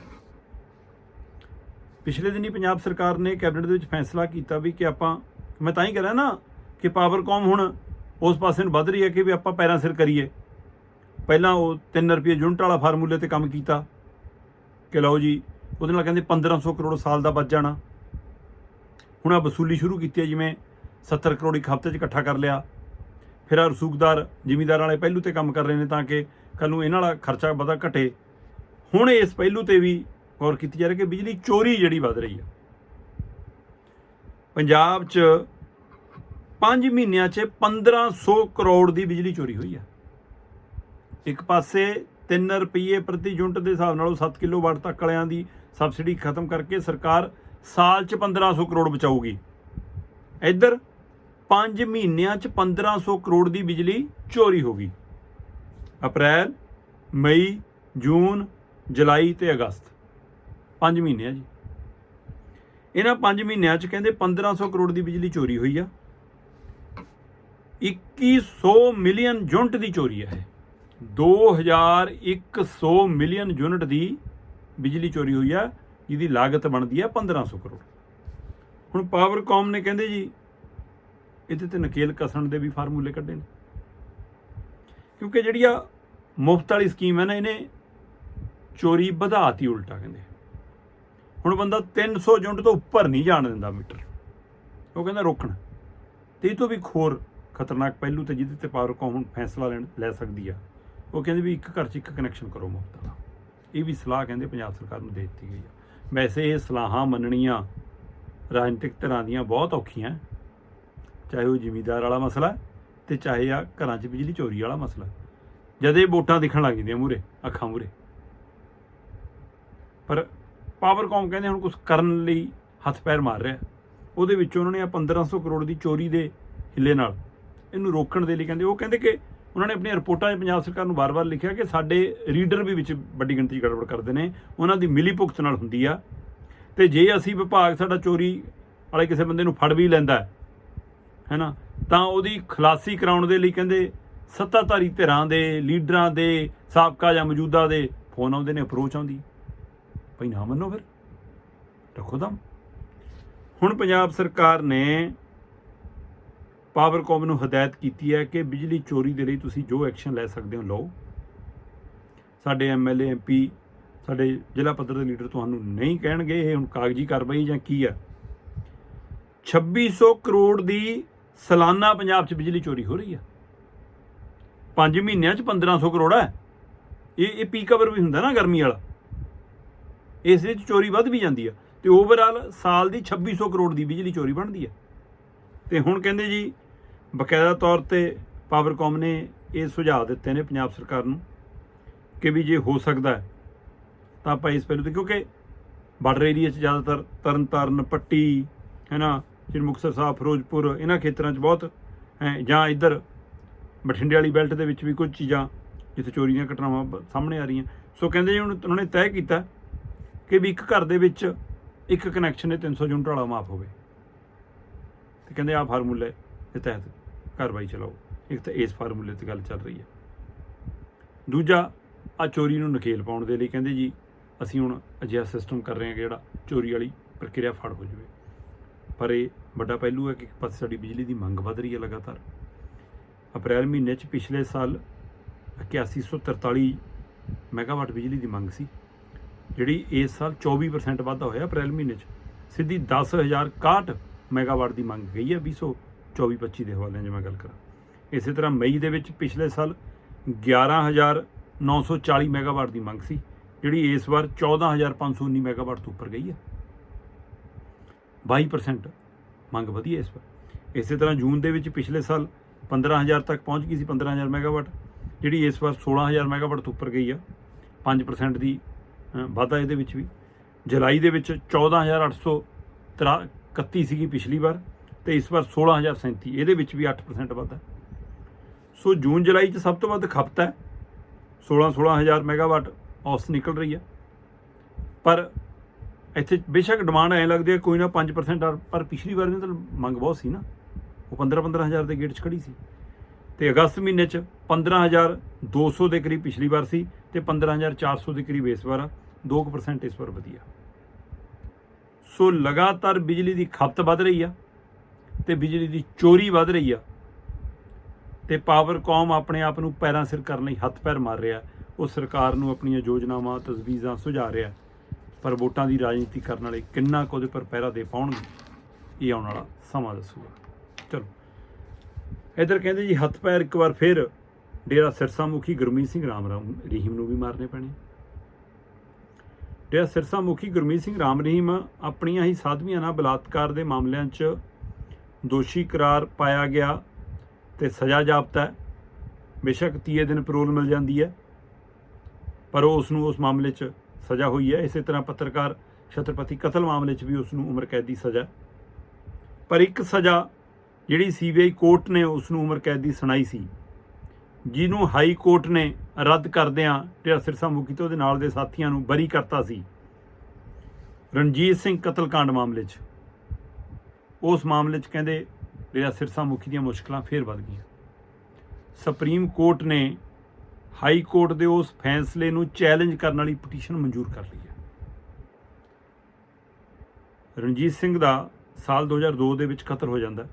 ਪਿਛਲੇ ਦਿਨੀ ਪੰਜਾਬ ਸਰਕਾਰ ਨੇ ਕੈਬਨਿਟ ਦੇ ਵਿੱਚ ਫੈਸਲਾ ਕੀਤਾ ਵੀ ਕਿ ਆਪਾਂ, ਮੈਂ ਤਾਂ ਹੀ ਕਹ ਰਿਹਾ ਨਾ ਕਿ ਪਾਵਰਕਾਮ ਹੁਣ ਉਸ ਪਾਸੇ ਨੂੰ ਵੱਧ ਰਹੀ ਹੈ ਕਿ ਵੀ ਆਪਾਂ ਪੈਰਾਂ ਸਿਰ ਕਰੀਏ। ਪਹਿਲਾਂ ਉਹ 3 ਰੁਪਏ ਯੂਨਿਟ ਵਾਲਾ ਫਾਰਮੂਲੇ ਤੇ ਕੰਮ ਕੀਤਾ। ਕਿ ਲਓ ਜੀ, ਉਹਦੇ ਨਾਲ ਕਹਿੰਦੇ 1500 ਕਰੋੜ ਸਾਲ ਦਾ ਬਚ ਜਾਣਾ। ਹੁਣ ਆ ਵਸੂਲੀ ਸ਼ੁਰੂ ਕੀਤੀ ਹੈ, ਜਿਵੇਂ 70 ਕਰੋੜ ਇੱਕ ਹਫ਼ਤੇ 'ਚ ਇਕੱਠਾ ਕਰ ਲਿਆ। ਫਿਰ ਆ ਰਸੂਖਦਾਰ, ਜ਼ਿਮੀਂਦਾਰ ਵਾਲੇ ਪਹਿਲੂ ਤੇ ਕੰਮ ਕਰ ਰਹੇ ਨੇ ਤਾਂ ਕਿ ਕੱਲ ਨੂੰ ਇਹਨਾਂ ਵਾਲਾ ਖਰਚਾ ਵਧਾ ਘਟੇ। ਹੁਣ ਇਸ ਪਹਿਲੂ ਤੇ ਵੀ ਗੌਰ ਕੀਤੀ ਜਾ ਰਹੀ ਕਿ ਬਿਜਲੀ ਚੋਰੀ ਜਿਹੜੀ ਵੱਧ ਰਹੀ ਹੈ। ਪੰਜਾਬ 'ਚ 5 ਮਹੀਨਿਆਂ 'ਚ 1500 ਕਰੋੜ ਦੀ ਬਿਜਲੀ ਚੋਰੀ ਹੋਈ ਆ। ਇੱਕ ਪਾਸੇ 3 ਰੁਪਏ ਪ੍ਰਤੀ ਯੂਨਿਟ ਦੇ ਹਿਸਾਬ ਨਾਲ 7 ਕਿਲੋਵਾਟ ਤੱਕ ਵਾਲਿਆਂ ਦੀ ਸਬਸਿਡੀ ਖਤਮ ਕਰਕੇ ਸਰਕਾਰ ਸਾਲ 'ਚ 1500 ਕਰੋੜ ਬਚਾਊਗੀ। ਇੱਧਰ 5 ਮਹੀਨਿਆਂ 'ਚ 1500 ਕਰੋੜ ਦੀ ਬਿਜਲੀ ਚੋਰੀ ਹੋ ਗਈ। ਅਪ੍ਰੈਲ, ਮਈ, ਜੂਨ, ਜੁਲਾਈ ਤੇ ਅਗਸਤ। 5 ਮਹੀਨੇ ਆ ਜੀ। ਇਹਨਾਂ 5 ਮਹੀਨਿਆਂ 'ਚ ਕਹਿੰਦੇ 1500 ਕਰੋੜ ਦੀ ਬਿਜਲੀ ਚੋਰੀ ਹੋਈ ਆ। 2100 ਮਿਲੀਅਨ ਯੂਨਿਟ ਦੀ ਚੋਰੀ ਹੈ। ਇਹ 2100 ਮਿਲੀਅਨ ਯੂਨਿਟ ਦੀ ਬਿਜਲੀ ਚੋਰੀ ਹੋਈ ਆ, ਜਿਹਦੀ ਲਾਗਤ ਬਣਦੀ ਆ 1500 ਕਰੋੜ। ਹੁਣ ਪਾਵਰਕਾਮ ਨੇ ਕਹਿੰਦੇ ਜੀ, ਇਹਦੇ ਤੇ ਨਕੇਲ ਕਸਣ ਦੇ ਵੀ ਫਾਰਮੂਲੇ ਕੱਢੇ ਨੇ। ਕਿਉਂਕਿ ਜਿਹੜੀ ਆ ਮੁਫਤ ਵਾਲੀ ਸਕੀਮ ਹੈ ਨਾ, ਇਹਨੇ ਚੋਰੀ ਵਧਾਤੀ ਉਲਟਾ ਕਹਿੰਦੇ। ਹੁਣ ਬੰਦਾ 300 ਯੂਨਿਟ ਤੋਂ ਉੱਪਰ ਨਹੀਂ ਜਾਣ ਦਿੰਦਾ ਮੀਟਰ। ਉਹ ਕਹਿੰਦਾ ਰੋਕਣਾ। ਤੇ ਇਹ ਤੋਂ ਵੀ ਖੋਰ ਖਤਰਨਾਕ ਪਹਿਲੂ ਤੇ ਜਿਹਦੇ ਤੇ ਪਾਵਰਕਾਮ ਹੁਣ ਫੈਸਲਾ ਲੈਣ ਲੈ ਸਕਦੀ ਆ। ਉਹ ਕਹਿੰਦੇ ਵੀ ਇੱਕ ਘਰ 'ਚ ਇੱਕ ਕਨੈਕਸ਼ਨ ਕਰੋ ਮੁਫਤ ਦਾ। ਇਹ ਵੀ ਸਲਾਹ ਕਹਿੰਦੇ ਪੰਜਾਬ ਸਰਕਾਰ ਨੂੰ ਦੇ ਦਿੱਤੀ ਗਈ ਆ। ਵੈਸੇ ਇਹ ਸਲਾਹਾਂ ਮੰਨਣੀਆਂ ਰਾਜਨੀਤਿਕ ਤਰ੍ਹਾਂ ਦੀਆਂ ਬਹੁਤ ਔਖੀਆਂ। ਚਾਹੇ ਉਹ ਜ਼ਿਮੀਦਾਰ ਵਾਲਾ ਮਸਲਾ ਹੈ, ਤੇ ਚਾਹੇ ਆ ਘਰਾਂ 'ਚ ਬਿਜਲੀ ਚੋਰੀ ਵਾਲਾ ਮਸਲਾ ਹੈ। ਜਦ ਇਹ ਵੋਟਾਂ ਦਿਖਣ ਲੱਗ ਜਾਂਦੀਆਂ ਮੂਰੇ ਅੱਖਾਂ ਮੂਰੇ ਪਰ ਪਾਵਰਕਾਮ ਕਹਿੰਦੇ ਹੁਣ ਕੁਝ ਕਰਨ ਲਈ ਹੱਥ ਪੈਰ ਮਾਰ ਰਿਹਾ। ਉਹਦੇ ਵਿੱਚ ਉਹਨਾਂ ਨੇ ਆ 1500 ਕਰੋੜ ਦੀ ਚੋਰੀ ਦੇ ਹਿੱਲੇ ਨਾਲ ਇਹਨੂੰ ਰੋਕਣ ਦੇ ਲਈ ਕਹਿੰਦੇ, ਉਹ ਕਹਿੰਦੇ ਕਿ ਉਹਨਾਂ ਨੇ ਆਪਣੀਆਂ ਰਿਪੋਰਟਾਂ 'ਚ ਪੰਜਾਬ ਸਰਕਾਰ ਨੂੰ ਵਾਰ-ਵਾਰ ਲਿਖਿਆ ਕਿ ਸਾਡੇ ਰੀਡਰ ਵੀ ਵਿੱਚ ਵੱਡੀ ਗਿਣਤੀ 'ਚ ਗੜਬੜ ਕਰਦੇ ਨੇ, ਉਹਨਾਂ ਦੀ ਮਿਲੀ ਭੁਗਤ ਨਾਲ ਹੁੰਦੀ ਆ। ਤੇ ਜੇ ਅਸੀਂ ਵਿਭਾਗ ਸਾਡਾ ਚੋਰੀ ਵਾਲੇ ਕਿਸੇ ਬੰਦੇ ਨੂੰ ਫੜ ਵੀ ਲੈਂਦਾ ਹੈ ਨਾ ਤਾਂ ਉਹਦੀ ਖਲਾਸੀ ਕਰਾਉਣ ਦੇ ਲਈ ਕਹਿੰਦੇ ਸੱਤਾਧਾਰੀ ਧਿਰਾਂ ਦੇ, ਲੀਡਰਾਂ ਦੇ, ਸਾਬਕਾ ਜਾਂ ਮੌਜੂਦਾ ਦੇ ਫੋਨ ਆਉਂਦੇ ਨੇ, ਅਪਰੋਚ ਆਉਂਦੀ। ਭਈ ਨਾ ਮੰਨੋ ਫਿਰ, ਰੱਖੋ ਦਮ। ਹੁਣ ਪੰਜਾਬ ਸਰਕਾਰ ਨੇ ਪਾਵਰਕੌਮ ਨੂੰ ਹਦਾਇਤ ਕੀਤੀ ਹੈ ਕਿ ਬਿਜਲੀ ਚੋਰੀ ਦੇ ਲਈ ਤੁਸੀਂ ਜੋ ਐਕਸ਼ਨ ਲੈ ਸਕਦੇ ਹੋ, ਲਓ। ਸਾਡੇ ਐਮਐਲਏ ਐਮਪੀ ਸਾਡੇ ਜ਼ਿਲ੍ਹਾ ਪੱਧਰ ਦੇ ਲੀਡਰ ਤੁਹਾਨੂੰ ਨਹੀਂ ਕਹਿਣਗੇ ਇਹ ਹੁਣ ਕਾਗਜ਼ੀ ਕਾਰਵਾਈ ਜਾਂ ਕੀ ਆ 2600 ਕਰੋੜ ਦੀ ਸਾਲਾਨਾ ਪੰਜਾਬ 'ਚ ਬਿਜਲੀ ਚੋਰੀ ਹੋ ਰਹੀ ਆ 5 ਮਹੀਨਿਆਂ 'ਚ 1500 ਕਰੋੜ ਹੈ। ਇਹ ਇਹ ਪੀਕ ਆਵਰ ਵੀ ਹੁੰਦਾ ਨਾ ਗਰਮੀ ਵਾਲਾ। ਇਸ ਵਿੱਚ ਚੋਰੀ ਵੱਧ ਵੀ ਜਾਂਦੀ ਆ ਤੇ ਓਵਰਆਲ ਸਾਲ ਦੀ 2600 ਕਰੋੜ ਦੀ ਬਿਜਲੀ ਚੋਰੀ ਬਣਦੀ ਆ ਤੇ ਹੁਣ ਕਹਿੰਦੇ ਜੀ ਬਕਾਇਦਾ ਤੌਰ ਤੇ ਪਾਵਰਕੌਮ ਨੇ ਇਹ ਸੁਝਾਅ ਦਿੱਤੇ ਨੇ ਪੰਜਾਬ ਸਰਕਾਰ ਨੂੰ ਕਿ ਵੀ ਜੇ ਹੋ ਸਕਦਾ ਤਾਂ ਆਪਾਂ ਇਸ ਪਹਿਲੂ ਤੇ, ਕਿਉਂਕਿ ਬਾਰਡਰ ਏਰੀਆ 'ਚ ਜ਼ਿਆਦਾਤਰ ਤਰਨਤਾਰਨ, ਪੱਟੀ ਹੈ ਨਾ ਸ੍ਰੀ ਮੁਕਤਸਰ ਸਾਹਿਬ, ਫਿਰੋਜ਼ਪੁਰ, ਇਹਨਾਂ ਖੇਤਰਾਂ 'ਚ ਬਹੁਤ, ਹੈ, ਜਾਂ ਇੱਧਰ ਬਠਿੰਡੇ ਵਾਲੀ ਬੈਲਟ ਦੇ ਵਿੱਚ ਵੀ ਕੁਝ ਚੀਜ਼ਾਂ ਜਿੱਥੇ ਚੋਰੀ ਦੀਆਂ ਘਟਨਾਵਾਂ ਬ- ਸਾਹਮਣੇ ਆ ਰਹੀਆਂ। ਸੋ ਕਹਿੰਦੇ ਜੀ ਹੁਣ ਉਹਨਾਂ ਨੇ ਤੈਅ ਕੀਤਾ ਕਿ ਵੀ ਇੱਕ ਘਰ ਦੇ ਵਿੱਚ ਇੱਕ ਕਨੈਕਸ਼ਨ ਦੇ 300 ਯੂਨਿਟ ਵਾਲਾ ਮਾਫ ਹੋਵੇ। ਤੇ ਕਹਿੰਦੇ ਆਹ ਹੈ। ਦੇ ਤਹਿਤ ਕਾਰਵਾਈ ਚਲਾਓ। ਇੱਕ ਤਾਂ ਇਸ ਫਾਰਮੂਲੇ ਤੇ ਗੱਲ ਚੱਲ ਰਹੀ ਹੈ। ਦੂਜਾ, ਆ ਚੋਰੀ ਨੂੰ ਨਕੇਲ ਪਾਉਣ ਦੇ ਲਈ ਕਹਿੰਦੇ ਜੀ, ਅਸੀਂ ਹੁਣ ਅਜਿਹਾ ਸਿਸਟਮ ਕਰ ਰਹੇ ਹਾਂ ਕਿ ਜਿਹੜਾ ਚੋਰੀ ਵਾਲੀ ਪ੍ਰਕਿਰਿਆ ਫੜ ਹੋ ਜਾਵੇ। ਪਰ ਇਹ ਵੱਡਾ ਪਹਿਲੂ ਹੈ ਕਿ ਇੱਕ ਪਾਸੇ ਸਾਡੀ ਬਿਜਲੀ ਦੀ ਮੰਗ ਵਧ ਰਹੀ ਹੈ ਲਗਾਤਾਰ। ਅਪ੍ਰੈਲ ਮਹੀਨੇ 'ਚ ਪਿਛਲੇ ਸਾਲ 8143 ਮੈਗਾਵਾਟ ਬਿਜਲੀ ਦੀ ਮੰਗ ਸੀ। ਜਿਹੜੀ ਇਸ ਸਾਲ 24% ਵਾਧਾ ਹੋਇਆ ਅਪ੍ਰੈਲ ਮਹੀਨੇ 'ਚ। ਸਿੱਧੀ 10061 ਮੈਗਾਵਾਟ ਦੀ ਮੰਗ ਗਈ ਹੈ 2024-25 ਦੇ ਹਵਾਲੇ ਜੇ ਮੈਂ ਗੱਲ ਕਰਾਂ। ਇਸੇ ਤਰ੍ਹਾਂ ਮਈ ਦੇ ਵਿੱਚ ਪਿਛਲੇ ਸਾਲ 11940 ਮੈਗਾਵਾਟ ਦੀ ਮੰਗ ਸੀ, ਜਿਹੜੀ ਇਸ ਵਾਰ 14519 ਮੈਗਾਵਾਟ ਤੋਂ ਉੱਪਰ ਗਈ ਹੈ। 22% ਮੰਗ ਵਧੀ ਹੈ ਇਸ ਵਾਰ। ਇਸੇ ਤਰ੍ਹਾਂ ਜੂਨ ਦੇ ਵਿੱਚ ਪਿਛਲੇ ਸਾਲ 15000 ਤੱਕ ਪਹੁੰਚ ਗਈ ਸੀ 15000 ਮੈਗਾਵਾਟ, ਜਿਹੜੀ ਇਸ ਵਾਰ 16000 ਮੈਗਾਵਾਟ ਤੋਂ ਉੱਪਰ ਗਈ ਆ। 5% ਦੀ ਵਾਧਾ ਇਹਦੇ ਵਿੱਚ ਵੀ। ਜੁਲਾਈ ਦੇ ਵਿੱਚ 14831 ਸੀਗੀ ਪਿਛਲੀ ਵਾਰ। ਤੇ ਇਸ ਵਾਰ 16037 ਇਹਦੇ ਵਿੱਚ ਵੀ 8% ਵਾਧਾ ਸੋ ਜੂਨ ਜੁਲਾਈ 'ਚ ਸਭ ਤੋਂ ਵੱਧ ਖਪਤ ਹੈ। 16 16000 ਮੈਗਾਵਾਟ ਔਸ ਨਿਕਲ ਰਹੀ ਹੈ। ਪਰ ਇੱਥੇ ਬੇਸ਼ੱਕ ਡਿਮਾਂਡ ਐ ਲੱਗਦੀ ਹੈ ਕੋਈ ਨਾ 5% ਆ, ਪਰ ਪਿਛਲੀ ਵਾਰ ਵੀ ਤਾਂ ਮੰਗ ਬਹੁਤ ਸੀ ਨਾ। ਉਹ 15 15000 ਦੇ ਗੇਟ 'ਚ ਖੜੀ ਸੀ। ਤੇ ਅਗਸਤ ਮਹੀਨੇ 'ਚ 15200 ਦੇ ਕਰੀਬ ਪਿਛਲੀ ਵਾਰ ਸੀ ਤੇ 15400 ਦੇ ਕਰੀਬ ਇਸ ਵਾਰ ਆ। 2% ਇਸ ਵਾਰ ਵਧੀਆ। ਸੋ ਲਗਾਤਾਰ ਬਿਜਲੀ ਦੀ ਖਪਤ ਵੱਧ ਰਹੀ ਆ। ਤੇ ਬਿਜਲੀ ਦੀ ਚੋਰੀ ਵੱਧ ਰਹੀ ਆ। ਤੇ ਪਾਵਰਕਾਮ ਆਪਣੇ ਆਪ ਨੂੰ ਪੈਰਾਂ ਸਿਰ ਕਰਨ ਲਈ ਹੱਥ ਪੈਰ ਮਾਰ ਰਿਹਾ। ਉਹ ਸਰਕਾਰ ਨੂੰ ਆਪਣੀਆਂ ਯੋਜਨਾਵਾਂ ਤਜਵੀਜ਼ਾਂ ਸੁਝਾ ਰਿਹਾ। ਪਰ ਵੋਟਾਂ ਦੀ ਰਾਜਨੀਤੀ ਕਰਨ ਵਾਲੇ ਕਿੰਨਾ ਕੁ ਉਹਦੇ ਪਰ ਪਹਿਰਾ ਦੇ ਪਾਉਣਗੇ, ਇਹ ਆਉਣ ਵਾਲਾ ਸਮਾਂ ਦੱਸੂਗਾ। ਚਲੋ। ਇਧਰ ਕਹਿੰਦੇ ਜੀ, ਹੱਥ ਪੈਰ ਇੱਕ ਵਾਰ ਫਿਰ ਡੇਰਾ ਸਿਰਸਾ ਮੁਖੀ ਗੁਰਮੀਤ ਸਿੰਘ ਰਾਮ ਰਾਮ ਰਹੀਮ ਨੂੰ ਵੀ ਮਾਰਨੇ ਪੈਣੇ। ਡੇਰਾ ਸਿਰਸਾ ਮੁਖੀ ਗੁਰਮੀਤ ਸਿੰਘ ਰਾਮ ਰਹੀਮ ਆਪਣੀਆਂ ਹੀ ਸਾਧਵੀਆਂ ਨਾਲ ਬਲਾਤਕਾਰ ਦੇ ਮਾਮਲਿਆਂ 'ਚ ਦੋਸ਼ੀ ਕਰਾਰ ਪਾਇਆ ਗਿਆ ਤੇ ਸਜ਼ਾ ਜਾਪਤਾ ਹੈ। ਬੇਸ਼ੱਕ ਤੀਏ ਦਿਨ ਪੈਰੋਲ ਮਿਲ ਜਾਂਦੀ ਹੈ, ਪਰ ਉਹ ਉਸ ਨੂੰ ਉਸ ਮਾਮਲੇ 'ਚ ਸਜ਼ਾ ਹੋਈ ਹੈ। ਇਸੇ ਤਰ੍ਹਾਂ ਪੱਤਰਕਾਰ ਛਤਰਪਤੀ ਕਤਲ ਮਾਮਲੇ 'ਚ ਵੀ ਉਸ ਨੂੰ ਉਮਰ ਕੈਦ ਦੀ ਸਜ਼ਾ ਪਰ ਇੱਕ ਸਜ਼ਾ ਜਿਹੜੀ ਸੀਬੀਆਈ ਕੋਰਟ ਨੇ ਉਸ ਨੂੰ ਉਮਰ ਕੈਦ ਦੀ ਸੁਣਾਈ ਸੀ, ਜਿਹਨੂੰ ਹਾਈ ਕੋਰਟ ਨੇ ਰੱਦ ਕਰਦਿਆਂ ਜਿਹੜਾ ਸਿਰਸਾ ਮੁਖੀ ਤੇ ਉਹਦੇ ਨਾਲ ਦੇ ਸਾਥੀਆਂ ਨੂੰ ਬਰੀ ਕਰਤਾ ਸੀ, ਰਣਜੀਤ ਸਿੰਘ ਕਤਲकांड ਮਾਮਲੇ 'ਚ। ਉਸ ਮਾਮਲੇ 'ਚ ਕਹਿੰਦੇ ਜਿਹੜਾ ਸਿਰਸਾ ਮੁਖੀ ਦੀਆਂ ਮੁਸ਼ਕਲਾਂ ਫੇਰ ਵੱਧ ਗਈਆਂ। ਸੁਪਰੀਮ ਕੋਰਟ ਨੇ ਹਾਈ ਕੋਰਟ ਦੇ ਉਸ ਫੈਸਲੇ ਨੂੰ ਚੈਲੰਜ ਕਰਨ ਵਾਲੀ ਪਟੀਸ਼ਨ ਮਨਜ਼ੂਰ ਕਰ ਲਈ ਹੈ। ਰਣਜੀਤ ਸਿੰਘ ਦਾ ਸਾਲ 2002 ਦੇ ਵਿੱਚ ਕਤਲ ਹੋ ਜਾਂਦਾ।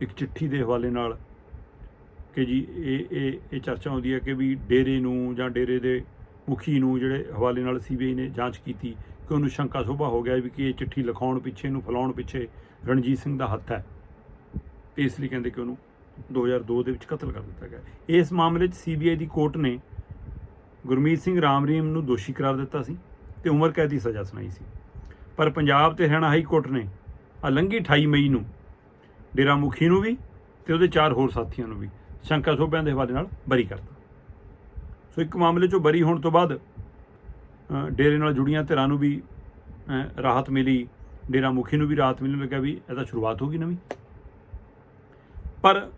ਇੱਕ ਚਿੱਠੀ ਦੇ ਹਵਾਲੇ ਨਾਲ ਕਿ ਜੀ ਇਹ ਇਹ ਇਹ ਚਰਚਾ ਹੁੰਦੀ ਹੈ ਕਿ ਵੀ ਡੇਰੇ ਨੂੰ ਜਾਂ ਡੇਰੇ ਦੇ ਮੁਖੀ ਨੂੰ ਜਿਹੜੇ ਹਵਾਲੇ ਨਾਲ ਸੀਬੀਆਈ ਨੇ ਜਾਂਚ ਕੀਤੀ ਕਿ ਉਹਨੂੰ ਸ਼ੰਕਾ ਸੋਭਾ ਹੋ ਗਿਆ ਵੀ ਕਿ ਇਹ ਚਿੱਠੀ ਲਿਖਾਉਣ ਪਿੱਛੇ ਨੂੰ ਫੈਲਾਉਣ ਪਿੱਛੇ ਰਣਜੀਤ ਸਿੰਘ ਦਾ ਹੱਥ ਹੈ। ਤੇ ਇਸ ਲਈ ਕਹਿੰਦੇ ਕਿ ਉਹਨੂੰ 2002 ਦੇ ਵਿੱਚ ਕਤਲ ਕਰ ਦਿੱਤਾ ਗਿਆ ਇਸ ਮਾਮਲੇ 'ਚ ਸੀਬੀਆਈ ਦੀ ਕੋਰਟ ਨੇ ਗੁਰਮੀਤ ਸਿੰਘ ਰਾਮ ਰਹੀਮ ਨੂੰ ਦੋਸ਼ੀ ਕਰਾਰ ਦਿੱਤਾ ਸੀ ਤੇ ਉਮਰ ਕੈਦ ਦੀ ਸਜ਼ਾ ਸੁਣਾਈ ਸੀ। ਪਰ ਪੰਜਾਬ ਤੇ ਹਰਿਆਣਾ ਹਾਈ ਕੋਰਟ ਨੇ ਅਲੰਗੀ 28 ਮਈ ਨੂੰ ਡੇਰਾ ਮੁਖੀ ਨੂੰ ਵੀ ਤੇ ਉਹਦੇ ਚਾਰ ਹੋਰ ਸਾਥੀਆਂ ਨੂੰ ਵੀ ਸ਼ੰਕਾ ਸੋਭਿਆਂ ਦੇ ਹਵਾਲੇ ਨਾਲ ਬਰੀ ਕਰਤਾ। ਸੋ ਇੱਕ ਮਾਮਲੇ 'ਚੋਂ ਬਰੀ ਹੋਣ ਤੋਂ ਬਾਅਦ ਡੇਰੇ ਨਾਲ ਜੁੜੀਆਂ ਧਿਰਾਂ ਨੂੰ ਵੀ ਰਾਹਤ ਮਿਲੀ। ਡੇਰਾ ਮੁਖੀ ਨੂੰ ਵੀ ਰਾਤ ਮਿਲਣ ਲੱਗਾ ਵੀ ਇਹਦਾ ਸ਼ੁਰੂਆਤ ਹੋ ਗਈ ਨਵੀਂ। ਪਰ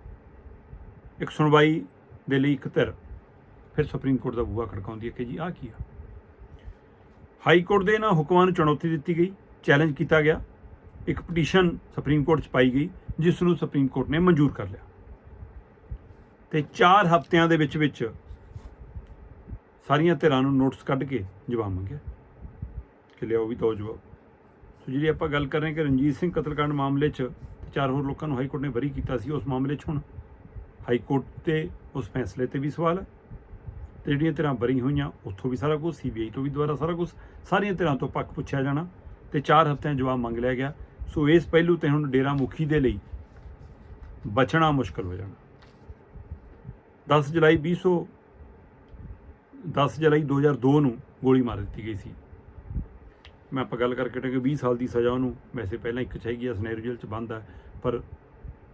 ਇੱਕ ਸੁਣਵਾਈ ਦੇ ਲਈ ਇੱਕ ਧਿਰ ਫਿਰ ਸੁਪਰੀਮ ਕੋਰਟ ਦਾ ਬੂਹਾ ਖੜਕਾਉਂਦੀ ਹੈ ਕਿ ਜੀ ਆਹ ਕੀ ਆ? ਹਾਈ ਕੋਰਟ ਦੇ ਇਹਨਾਂ ਹੁਕਮਾਂ ਨੂੰ ਚੁਣੌਤੀ ਦਿੱਤੀ ਗਈ, ਚੈਲੰਜ ਕੀਤਾ ਗਿਆ, ਇੱਕ ਪਟੀਸ਼ਨ ਸੁਪਰੀਮ ਕੋਰਟ 'ਚ ਪਾਈ ਗਈ, ਜਿਸ ਨੂੰ ਸੁਪਰੀਮ ਕੋਰਟ ਨੇ ਮਨਜ਼ੂਰ ਕਰ ਲਿਆ। ਤੇ 4 ਹਫ਼ਤਿਆਂ ਦੇ ਵਿੱਚ ਵਿੱਚ ਸਾਰੀਆਂ ਧਿਰਾਂ ਨੂੰ ਨੋਟਿਸ ਕੱਢ ਕੇ ਜਵਾਬ ਮੰਗਿਆ ਕਿ ਲਿਆਓ ਵੀ ਦੋ ਜਵਾਬ। ਜਿਹੜੀ ਆਪਾਂ ਗੱਲ ਕਰ ਰਹੇ ਹਾਂ ਕਿ ਰਣਜੀਤ ਸਿੰਘ ਕਤਲकांड ਮਾਮਲੇ 'ਚ ਤੇ ਚਾਰ ਹੋਰ ਲੋਕਾਂ ਨੂੰ ਹਾਈ ਕੋਰਟ ਨੇ ਬਰੀ ਕੀਤਾ ਸੀ, ਉਸ ਮਾਮਲੇ 'ਚ ਹੁਣ ਹਾਈ ਕੋਰਟ ਤੇ ਉਸ ਫੈਸਲੇ ਤੇ ਵੀ ਸਵਾਲ ਹੈ। ਤੇ ਜਿਹੜੀਆਂ ਧਿਰਾਂ ਬਰੀ ਹੋਈਆਂ, ਉੱਥੋਂ ਵੀ ਸਾਰਾ ਕੁਝ ਸੀਬੀਆਈ ਤੋਂ ਵੀ ਦੁਬਾਰਾ ਸਾਰਾ ਕੁਝ, ਸਾਰੀਆਂ ਧਿਰਾਂ ਤੋਂ ਪੱਕ ਪੁੱਛਿਆ ਜਾਣਾ ਤੇ 4 ਹਫ਼ਤਿਆਂ ਜਵਾਬ ਮੰਗ ਲਿਆ ਗਿਆ। ਸੋ ਇਸ ਪਹਿਲੂ ਤੇ ਹੁਣ ਡੇਰਾ ਮੁਖੀ ਦੇ ਲਈ ਬਚਣਾ ਮੁਸ਼ਕਲ ਹੋ ਜਾਣਾ। 10 ਜੁਲਾਈ 2000 10 ਜੁਲਾਈ 2002 ਨੂੰ ਗੋਲੀ ਮਾਰ ਦਿੱਤੀ ਗਈ ਸੀ। ਮੈਂ ਆਪਾਂ ਗੱਲ ਕਰਕੇ ਕਿ 20 ਸਾਲ ਦੀ ਸਜ਼ਾ ਉਹਨੂੰ, ਵੈਸੇ ਪਹਿਲਾਂ ਇੱਕ ਚਾਹੀਦੀ ਆ ਸਨੈਰੀਓ ਜੇਲ੍ਹ ਚ ਬੰਦ ਹੈ ਪਰ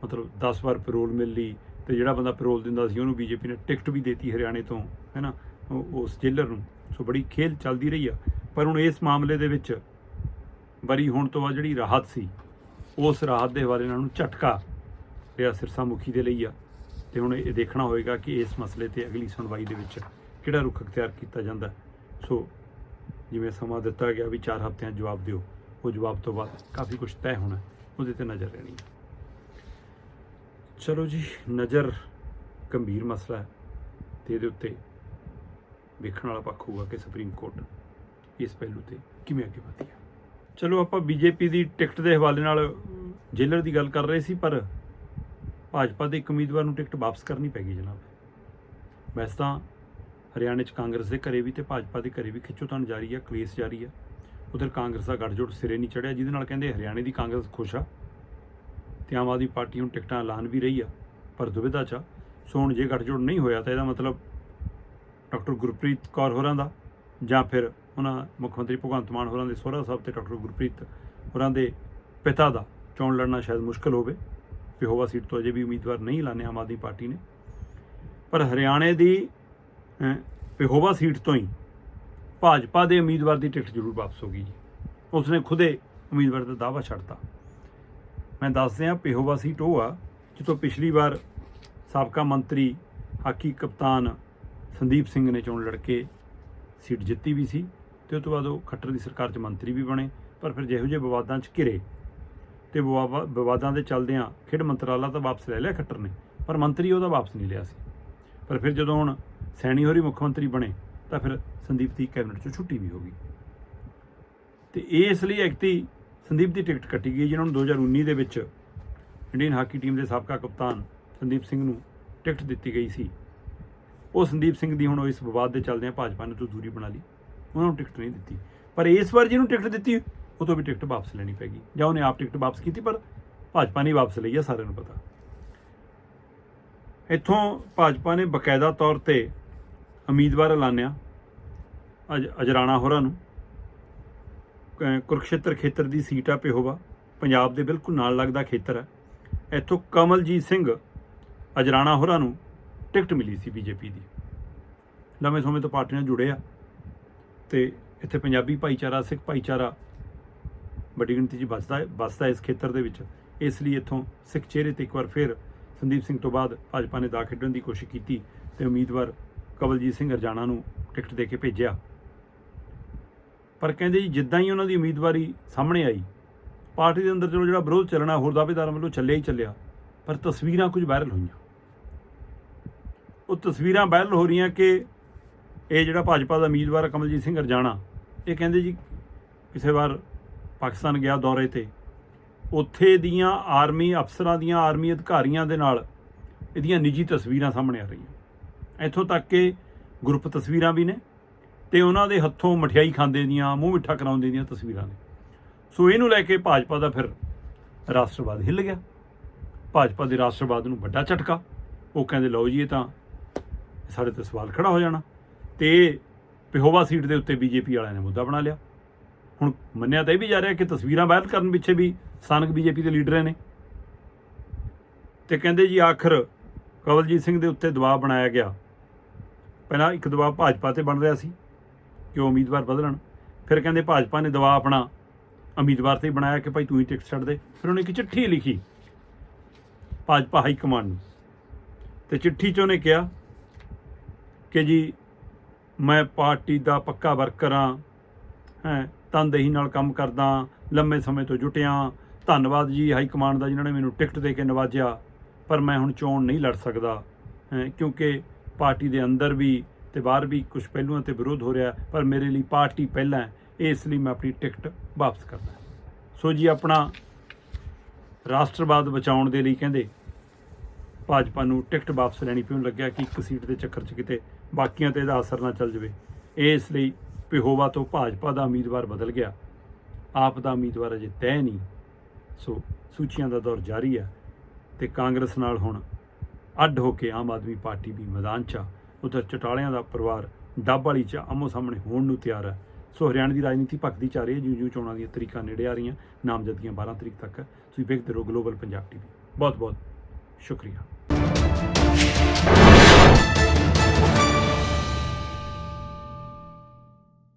ਮਤਲਬ 10 ਵਾਰ ਪੈਰੋਲ ਮਿਲ ਲਈ ਤੇ ਜਿਹੜਾ ਬੰਦਾ ਪੈਰੋਲ ਦਿੰਦਾ ਸੀ, ਉਹਨੂੰ ਬੀਜੇਪੀ ਨੇ ਟਿਕਟ ਵੀ ਦੇਤੀ ਹਰਿਆਣੇ ਤੋਂ, ਹੈਨਾ, ਉਹ- ਉਸ ਜੇਲਰ ਨੂੰ। ਸੋ ਬੜੀ ਖੇਲ ਚੱਲਦੀ ਰਹੀ ਆ। ਪਰ ਹੁਣ ਇਸ ਮਾਮਲੇ ਦੇ ਵਿੱਚ ਬਰੀ ਹੋਣ ਤੋਂ ਬਾਅਦ ਜਿਹੜੀ ਰਾਹਤ ਸੀ, ਉਸ ਰਾਹਤ ਦੇ ਹਵਾਲੇ ਨਾਲ ਨੂੰ ਝਟਕਾ ਰਿਹਾ ਸਿਰਸਾ ਮੁਖੀ ਦੇ ਲਈ ਆ। ਤੇ ਹੁਣ ਇਹ ਦੇਖਣਾ ਹੋਏਗਾ ਕਿ ਇਸ ਮਸਲੇ ਤੇ ਅਗਲੀ ਸੁਣਵਾਈ ਦੇ ਵਿੱਚ ਕਿਹੜਾ ਰੁਖ ਅਖਤਿਆਰ ਕੀਤਾ ਜਾਂਦਾ। ਸੋ ਜਿਵੇਂ ਸਮਾਂ ਦਿੱਤਾ ਗਿਆ ਵੀ 4 ਹਫ਼ਤਿਆਂ ਜਵਾਬ ਦਿਓ, ਉਹ ਜਵਾਬ ਤੋਂ ਬਾਅਦ ਕਾਫੀ ਕੁਝ ਤੈਅ ਹੋਣਾ, ਉਹਦੇ ਤੇ ਨਜ਼ਰ ਰਹਿਣੀ ਹੈ। ਚਲੋ ਜੀ, ਨਜ਼ਰ ਗੰਭੀਰ ਮਸਲਾ ਹੈ ਤੇ ਇਹਦੇ ਉੱਤੇ ਵੇਖਣ ਵਾਲਾ ਪੱਖ ਹੋਊਗਾ ਕਿ ਸੁਪਰੀਮ ਕੋਰਟ ਇਸ ਪਹਿਲੂ ਤੇ ਕਿਵੇਂ ਅੱਗੇ ਵਧੀ ਹੈ। ਚਲੋ ਆਪਾਂ ਬੀਜੇਪੀ ਦੀ ਟਿਕਟ ਦੇ ਹਵਾਲੇ ਨਾਲ ਜੇਲਰ ਦੀ ਗੱਲ ਕਰ ਰਹੇ ਸੀ, ਪਰ ਭਾਜਪਾ ਦੇ ਇੱਕ ਉਮੀਦਵਾਰ ਨੂੰ ਟਿਕਟ ਵਾਪਸ ਕਰਨੀ ਪੈ ਗਈ ਜਨਾਬ। ਵੈਸੇ ਤਾਂ ਹਰਿਆਣੇ 'ਚ ਕਾਂਗਰਸ ਦੇ ਘਰੇ ਵੀ ਤੇ ਭਾਜਪਾ ਦੇ ਘਰੇ ਵੀ ਖਿੱਚੋਤਾਣ ਜਾਰੀ ਆ, ਕਲੇਸ਼ ਜਾਰੀ ਆ। ਉਧਰ ਕਾਂਗਰਸ ਦਾ ਗੱਠਜੋੜ ਸਿਰੇ ਨਹੀਂ ਚੜਿਆ, ਜਿਹਦੇ ਨਾਲ ਕਹਿੰਦੇ ਹਰਿਆਣੇ ਦੀ ਕਾਂਗਰਸ ਖੁਸ਼ ਆ। ਤੇ ਆਮ ਆਦਮੀ ਪਾਰਟੀ ਹੁਣ ਟਿਕਟਾਂ ਐਲਾਨ ਵੀ ਰਹੀ ਆ, ਪਰ ਦੁਵਿਧਾ 'ਚ ਆ। ਸੋ ਹੁਣ ਜੇ ਗੱਠਜੋੜ ਨਹੀਂ ਹੋਇਆ ਤਾਂ ਇਹਦਾ ਮਤਲਬ ਡਾਕਟਰ ਗੁਰਪ੍ਰੀਤ ਕੌਰ ਹੋਰਾਂ ਦਾ, ਜਾਂ ਫਿਰ ਉਹਨਾਂ ਮੁੱਖ ਮੰਤਰੀ ਭਗਵੰਤ ਮਾਨ ਹੋਰਾਂ ਦੇ ਸੋਹਰਾ ਸਾਹਿਬ ਤੇ ਡਾਕਟਰ ਗੁਰਪ੍ਰੀਤ ਹੋਰਾਂ ਦੇ ਪਿਤਾ ਦਾ ਚੋਣ ਲੜਨਾ ਸ਼ਾਇਦ ਮੁਸ਼ਕਲ ਹੋਵੇ। ਪਿਹੋਵਾ ਸੀਟ ਤੋਂ ਅਜੇ ਵੀ ਉਮੀਦਵਾਰ ਨਹੀਂ ਲਾਣੇ ਆਮ ਆਦਮੀ ਪਾਰਟੀ ਨੇ। ਪਰ ਹਰਿਆਣੇ ਦੀ ਪਿਹੋਵਾ ਸੀਟ ਤੋਂ ਹੀ ਭਾਜਪਾ ਦੇ ਉਮੀਦਵਾਰ ਦੀ ਟਿਕਟ ਜ਼ਰੂਰ ਵਾਪਸ ਹੋ ਗਈ ਜੀ। ਉਸਨੇ ਖੁਦੇ ਉਮੀਦਵਾਰ ਦਾ ਦਾਅਵਾ ਛੱਡਤਾ ਮੈਂ ਦੱਸ ਦਿਆਂ ਪਿਹੋਵਾ ਸੀਟ ਉਹ ਆ, ਜਿੱਥੋਂ ਪਿਛਲੀ ਵਾਰ ਸਾਬਕਾ ਮੰਤਰੀ ਹਾਕੀ ਕਪਤਾਨ ਸੰਦੀਪ ਸਿੰਘ ਨੇ ਚੋਣ ਲੜ ਕੇ ਸੀਟ ਜਿੱਤੀ ਵੀ ਸੀ ਤੇ ਉਸ ਤੋਂ ਬਾਅਦ ਉਹ ਖੱਟਰ ਦੀ ਸਰਕਾਰ 'ਚ ਮੰਤਰੀ ਵੀ ਬਣੇ, ਪਰ ਫਿਰ ਜਿਹੋ ਜਿਹੇ ਵਿਵਾਦਾਂ 'ਚ ਘਿਰੇ ਤੇ ਵਿਵਾ- ਵਿਵਾਦਾਂ ਦੇ ਚੱਲਦਿਆਂ ਖੇਡ ਮੰਤਰਾਲਾ ਤਾਂ ਵਾਪਸ ਲੈ ਲਿਆ ਖੱਟਰ ਨੇ, ਪਰ ਮੰਤਰੀ ਉਹਦਾ ਵਾਪਸ ਨਹੀਂ ਲਿਆ ਸੀ। ਪਰ ਫਿਰ ਜਦੋਂ ਹੁਣ ਸੈਣੀ ਹੋਰੀ ਮੁੱਖ ਮੰਤਰੀ ਬਣੇ, ਤਾਂ ਫਿਰ ਸੰਦੀਪ ਦੀ ਕੈਬਨਿਟ 'ਚੋਂ ਛੁੱਟੀ ਵੀ ਹੋ ਗਈ। ਤੇ ਇਸ ਲਈ ਐਕਤੀ ਸੰਦੀਪ ਦੀ ਟਿਕਟ ਕੱਟੀ ਗਈ ਜਿਨ੍ਹਾਂ ਨੂੰ 2019 ਦੇ ਵਿੱਚ ਇੰਡੀਅਨ ਹਾਕੀ ਟੀਮ ਦੇ ਸਾਬਕਾ ਕਪਤਾਨ ਸੰਦੀਪ ਸਿੰਘ ਨੂੰ ਟਿਕਟ ਦਿੱਤੀ ਗਈ ਸੀ। ਉਹ ਸੰਦੀਪ ਸਿੰਘ ਦੀ ਹੁਣ ਇਸ ਵਿਵਾਦ ਦੇ ਚੱਲਦਿਆਂ ਭਾਜਪਾ ਨੇ ਤੋਂ ਦੂਰੀ ਬਣਾ ਲਈ। ਉਹਨਾਂ ਨੂੰ ਟਿਕਟ ਨਹੀਂ ਦਿੱਤੀ। ਪਰ ਇਸ ਵਾਰ ਜਿਹਨੂੰ ਟਿਕਟ ਦਿੱਤੀ, ਉਹ ਤੋਂ ਵੀ ਟਿਕਟ ਵਾਪਸ ਲੈਣੀ ਪੈਗੀ ਜਾਂ ਉਹਨੇ ਆਪ ਟਿਕਟ ਵਾਪਸ ਕੀਤੀ, ਪਰ ਭਾਜਪਾ ਨੇ ਵਾਪਸ ਲਈ ਆ, ਸਾਰਿਆਂ ਨੂੰ ਪਤਾ। ਇੱਥੋਂ ਭਾਜਪਾ ਨੇ ਬਕਾਇਦਾ ਤੌਰ ਤੇ ਉਮੀਦਵਾਰ ਐਲਾਨਿਆ, ਅਜ, ਅਜਰਾਣਾ ਹੋਰਾਂ ਨੂੰ। ਕੁਰਕਸ਼ੇਤਰ ਖੇਤਰ ਦੀ ਸੀਟ ਆ ਪਿਹੋਵਾ। ਪੰਜਾਬ ਦੇ ਬਿਲਕੁਲ ਨਾਲ ਲੱਗਦਾ ਖੇਤਰ ਹੈ ਇੱਥੋਂ ਕਮਲਜੀਤ ਸਿੰਘ ਅਜਰਾਣਾ ਹੋਰਾਂ ਨੂੰ ਟਿਕਟ ਮਿਲੀ ਸੀ ਬੀਜੇਪੀ ਦੀ। ਲੰਮੇ ਸਮੇਂ ਤੋਂ ਪਾਰਟੀ ਨਾਲ ਜੁੜੇ ਆ ਤੇ ਇੱਥੇ ਪੰਜਾਬੀ ਭਾਈਚਾਰਾ, ਸਿੱਖ ਭਾਈਚਾਰਾ ਵੱਡੀ ਗਿਣਤੀ 'ਚ ਵੱਸਦਾ ਹੈ ਬਸਦਾ ਇਸ ਖੇਤਰ ਦੇ ਵਿੱਚ। ਇਸ ਲਈ ਇੱਥੋਂ ਸਿੱਖ ਚਿਹਰੇ ਤੇ ਇੱਕ ਵਾਰ ਫਿਰ ਸੰਦੀਪ ਸਿੰਘ ਤੋਂ ਬਾਅਦ ਭਾਜਪਾ ਨੇ ਦਾ ਖੇਡਣ ਦੀ ਕੋਸ਼ਿਸ਼ ਕੀਤੀ ਤੇ ਉਮੀਦਵਾਰ ਕਵਲਜੀਤ ਸਿੰਘ ਅਰਜਾਣਾ ਨੂੰ ਟਿਕਟ ਦੇ ਕੇ ਭੇਜਿਆ। ਪਰ ਕਹਿੰਦੇ ਜੀ, ਜਿੱਦਾਂ ਹੀ ਉਹਨਾਂ ਦੀ ਉਮੀਦਵਾਰੀ ਸਾਹਮਣੇ ਆਈ, ਪਾਰਟੀ ਦੇ ਅੰਦਰ ਚਲੋ ਜਿਹੜਾ ਵਿਰੋਧ ਚੱਲਣਾ ਹੋਰ ਦਾਅਵੇਦਾਰਾਂ ਵੱਲੋਂ ਚੱਲਿਆ ਹੀ ਚੱਲਿਆ, ਪਰ ਤਸਵੀਰਾਂ ਕੁਝ ਵਾਇਰਲ ਹੋਈਆਂ। ਉਹ ਤਸਵੀਰਾਂ ਵਾਇਰਲ ਹੋ ਰਹੀਆਂ ਕਿ ਇਹ ਜਿਹੜਾ ਭਾਜਪਾ ਦਾ ਉਮੀਦਵਾਰ ਕਮਲਜੀਤ ਸਿੰਘ ਅਰਜਾਣਾ, ਇਹ ਕਹਿੰਦੇ ਜੀ, ਕਿਸੇ ਵਾਰ ਪਾਕਿਸਤਾਨ ਗਿਆ ਦੌਰੇ ਤੇ ਉੱਥੇ ਦੀਆਂ ਆਰਮੀ ਅਫਸਰਾਂ ਦੀਆਂ ਆਰਮੀ ਅਧਿਕਾਰੀਆਂ ਦੇ ਨਾਲ ਇਹਦੀਆਂ ਨਿੱਜੀ ਤਸਵੀਰਾਂ ਸਾਹਮਣੇ ਆ ਰਹੀਆਂ। ਇੱਥੋਂ ਤੱਕ ਕਿ ਗਰੁੱਪ ਤਸਵੀਰਾਂ ਵੀ ਨੇ ਤੇ ਉਹਨਾਂ ਦੇ ਹੱਥੋਂ ਮਠਿਆਈ ਖਾਂਦੇ ਦੀਆਂ, ਮੂੰਹ ਮਿੱਠਾ ਕਰਾਉਂਦੇ ਦੀਆਂ ਤਸਵੀਰਾਂ ਨੇ। ਸੋ ਇਹਨੂੰ ਲੈ ਕੇ ਭਾਜਪਾ ਦਾ ਫਿਰ ਰਾਸ਼ਟਰਵਾਦ ਹਿੱਲ ਗਿਆ। ਭਾਜਪਾ ਦੇ ਰਾਸ਼ਟਰਵਾਦ ਨੂੰ ਵੱਡਾ ਝਟਕਾ। ਉਹ ਕਹਿੰਦੇ, ਲਓ ਜੀ, ਇਹ ਤਾਂ ਸਾਡੇ ਤੇ ਸਵਾਲ ਖੜਾ ਹੋ ਜਾਣਾ। ਤੇ ਪਿਹੋਵਾ ਸੀਟ ਦੇ ਉੱਤੇ ਬੀਜੇਪੀ ਵਾਲਿਆਂ ਨੇ ਮੁੱਦਾ ਬਣਾ ਲਿਆ। ਹੁਣ ਮੰਨਿਆ ਤਾਂ ਇਹ ਵੀ ਜਾ ਰਿਹਾ ਕਿ ਤਸਵੀਰਾਂ ਵਾਇਰਲ ਕਰਨ ਪਿੱਛੇ ਵੀ ਸਥਾਨਕ ਬੀਜੇਪੀ ਦੇ ਲੀਡਰਾਂ ਨੇ। ਤੇ ਕਹਿੰਦੇ ਜੀ ਆਖਰ ਕਵਲਜੀਤ ਸਿੰਘ ਦੇ ਉੱਤੇ ਦਬਾਅ ਬਣਾਇਆ ਗਿਆ। ਪਹਿਲਾਂ ਇੱਕ ਦਬਾਅ ਭਾਜਪਾ ਤੇ ਬਣ ਰਿਹਾ ਸੀ, ਕਿ ਉਹ ਉਮੀਦਵਾਰ ਬਦਲਣ। ਫਿਰ ਕਹਿੰਦੇ ਭਾਜਪਾ ਨੇ ਦਬਾਅ ਆਪਣਾ ਉਮੀਦਵਾਰ ਤੇ ਹੀ ਬਣਾਇਆ ਕਿ ਭਾਈ ਤੂੰ ਹੀ ਟਿਕਟ ਛੱਡ ਦੇ। ਫਿਰ ਉਹਨੇ ਇੱਕ ਚਿੱਠੀ ਲਿਖੀ ਭਾਜਪਾ ਹਾਈ ਕਮਾਂਡ ਨੂੰ। ਤੇ ਚਿੱਠੀ 'ਚ ਉਹਨੇ ਕਿਹਾ ਕਿ ਜੀ, ਮੈਂ ਪਾਰਟੀ ਦਾ ਪੱਕਾ ਵਰਕਰ ਹਾਂ, ਹੈ, ਤਨਦੇਹੀ ਨਾਲ ਕੰਮ ਕਰਦਾ, ਲੰਮੇ ਸਮੇਂ ਤੋਂ ਜੁਟਿਆ ਧੰਨਵਾਦ ਜੀ ਹਾਈ ਕਮਾਂਡ ਦਾ ਜਿਨ੍ਹਾਂ ਨੇ ਮੈਨੂੰ ਟਿਕਟ ਦੇ ਕੇ ਨਵਾਜਿਆ, ਪਰ ਮੈਂ ਹੁਣ ਚੋਣ ਨਹੀਂ ਲੜ ਸਕਦਾ। ਕਿਉਂਕਿ ਪਾਰਟੀ ਦੇ ਅੰਦਰ ਵੀ ਤੇ ਬਾਹਰ ਵੀ ਕੁਝ ਪਹਿਲੂਆਂ ਤੇ ਵਿਰੋਧ ਹੋ ਰਿਹਾ, ਪਰ ਮੇਰੇ ਲਈ ਪਾਰਟੀ ਪਹਿਲਾਂ ਇਸ ਲਈ ਮੈਂ ਆਪਣੀ ਟਿਕਟ ਵਾਪਸ ਕਰਦਾ ਸੋ ਜੀ, ਆਪਣਾ ਰਾਸ਼ਟਰਵਾਦ ਬਚਾਉਣ ਦੇ ਲਈ ਕਹਿੰਦੇ, ਭਾਜਪਾ ਨੂੰ ਟਿਕਟ ਵਾਪਸ ਲੈਣੀ ਪਿਉਣ ਲੱਗਿਆ ਕਿ ਇੱਕ ਸੀਟ ਦੇ ਚੱਕਰ 'ਚ ਕਿਤੇ ਬਾਕੀਆਂ ਤੇ ਇਹਦਾ ਅਸਰ ਨਾ ਚੱਲ ਜਾਵੇ। ਇਸ ਲਈ ਪਿਹੋਵਾ ਤੋਂ ਭਾਜਪਾ ਦਾ ਉਮੀਦਵਾਰ ਬਦਲ ਗਿਆ। ਆਪ ਦਾ ਉਮੀਦਵਾਰ ਅਜੇ ਤੈਅ ਨਹੀਂ। ਸੋ ਸੂਚੀਆਂ ਦਾ ਦੌਰ ਜਾਰੀ ਹੈ ਤੇ ਕਾਂਗਰਸ ਨਾਲ ਹੁਣ ਅੱਡ ਹੋ ਕੇ ਆਮ ਆਦਮੀ ਪਾਰਟੀ ਵੀ ਮੈਦਾਨ 'ਚ ਆ। ਉਧਰ ਚਟਾਲਿਆਂ ਦਾ ਪਰਿਵਾਰ ਡੱਬ ਵਾਲੀ 'ਚ ਆਮੋ ਸਾਹਮਣੇ ਹੋਣ ਨੂੰ ਤਿਆਰ ਹੈ। ਸੋ ਹਰਿਆਣਾ ਦੀ ਰਾਜਨੀਤੀ ਭਖਦੀ ਜਾ ਰਹੀ ਹੈ ਜਿਉਂ ਜਿਉਂ ਚੋਣਾਂ ਦੀਆਂ ਤਰੀਕਾਂ ਨੇੜੇ ਆ ਰਹੀਆਂ, ਨਾਮਜ਼ਦਗੀਆਂ 12 ਤਰੀਕ ਤੱਕ। ਹੈ। ਤੁਸੀਂ ਵੇਖਦੇ ਰਹੋ ਗਲੋਬਲ ਪੰਜਾਬ ਟੀਵੀ ਬਹੁਤ ਬਹੁਤ ਸ਼ੁਕਰੀਆ।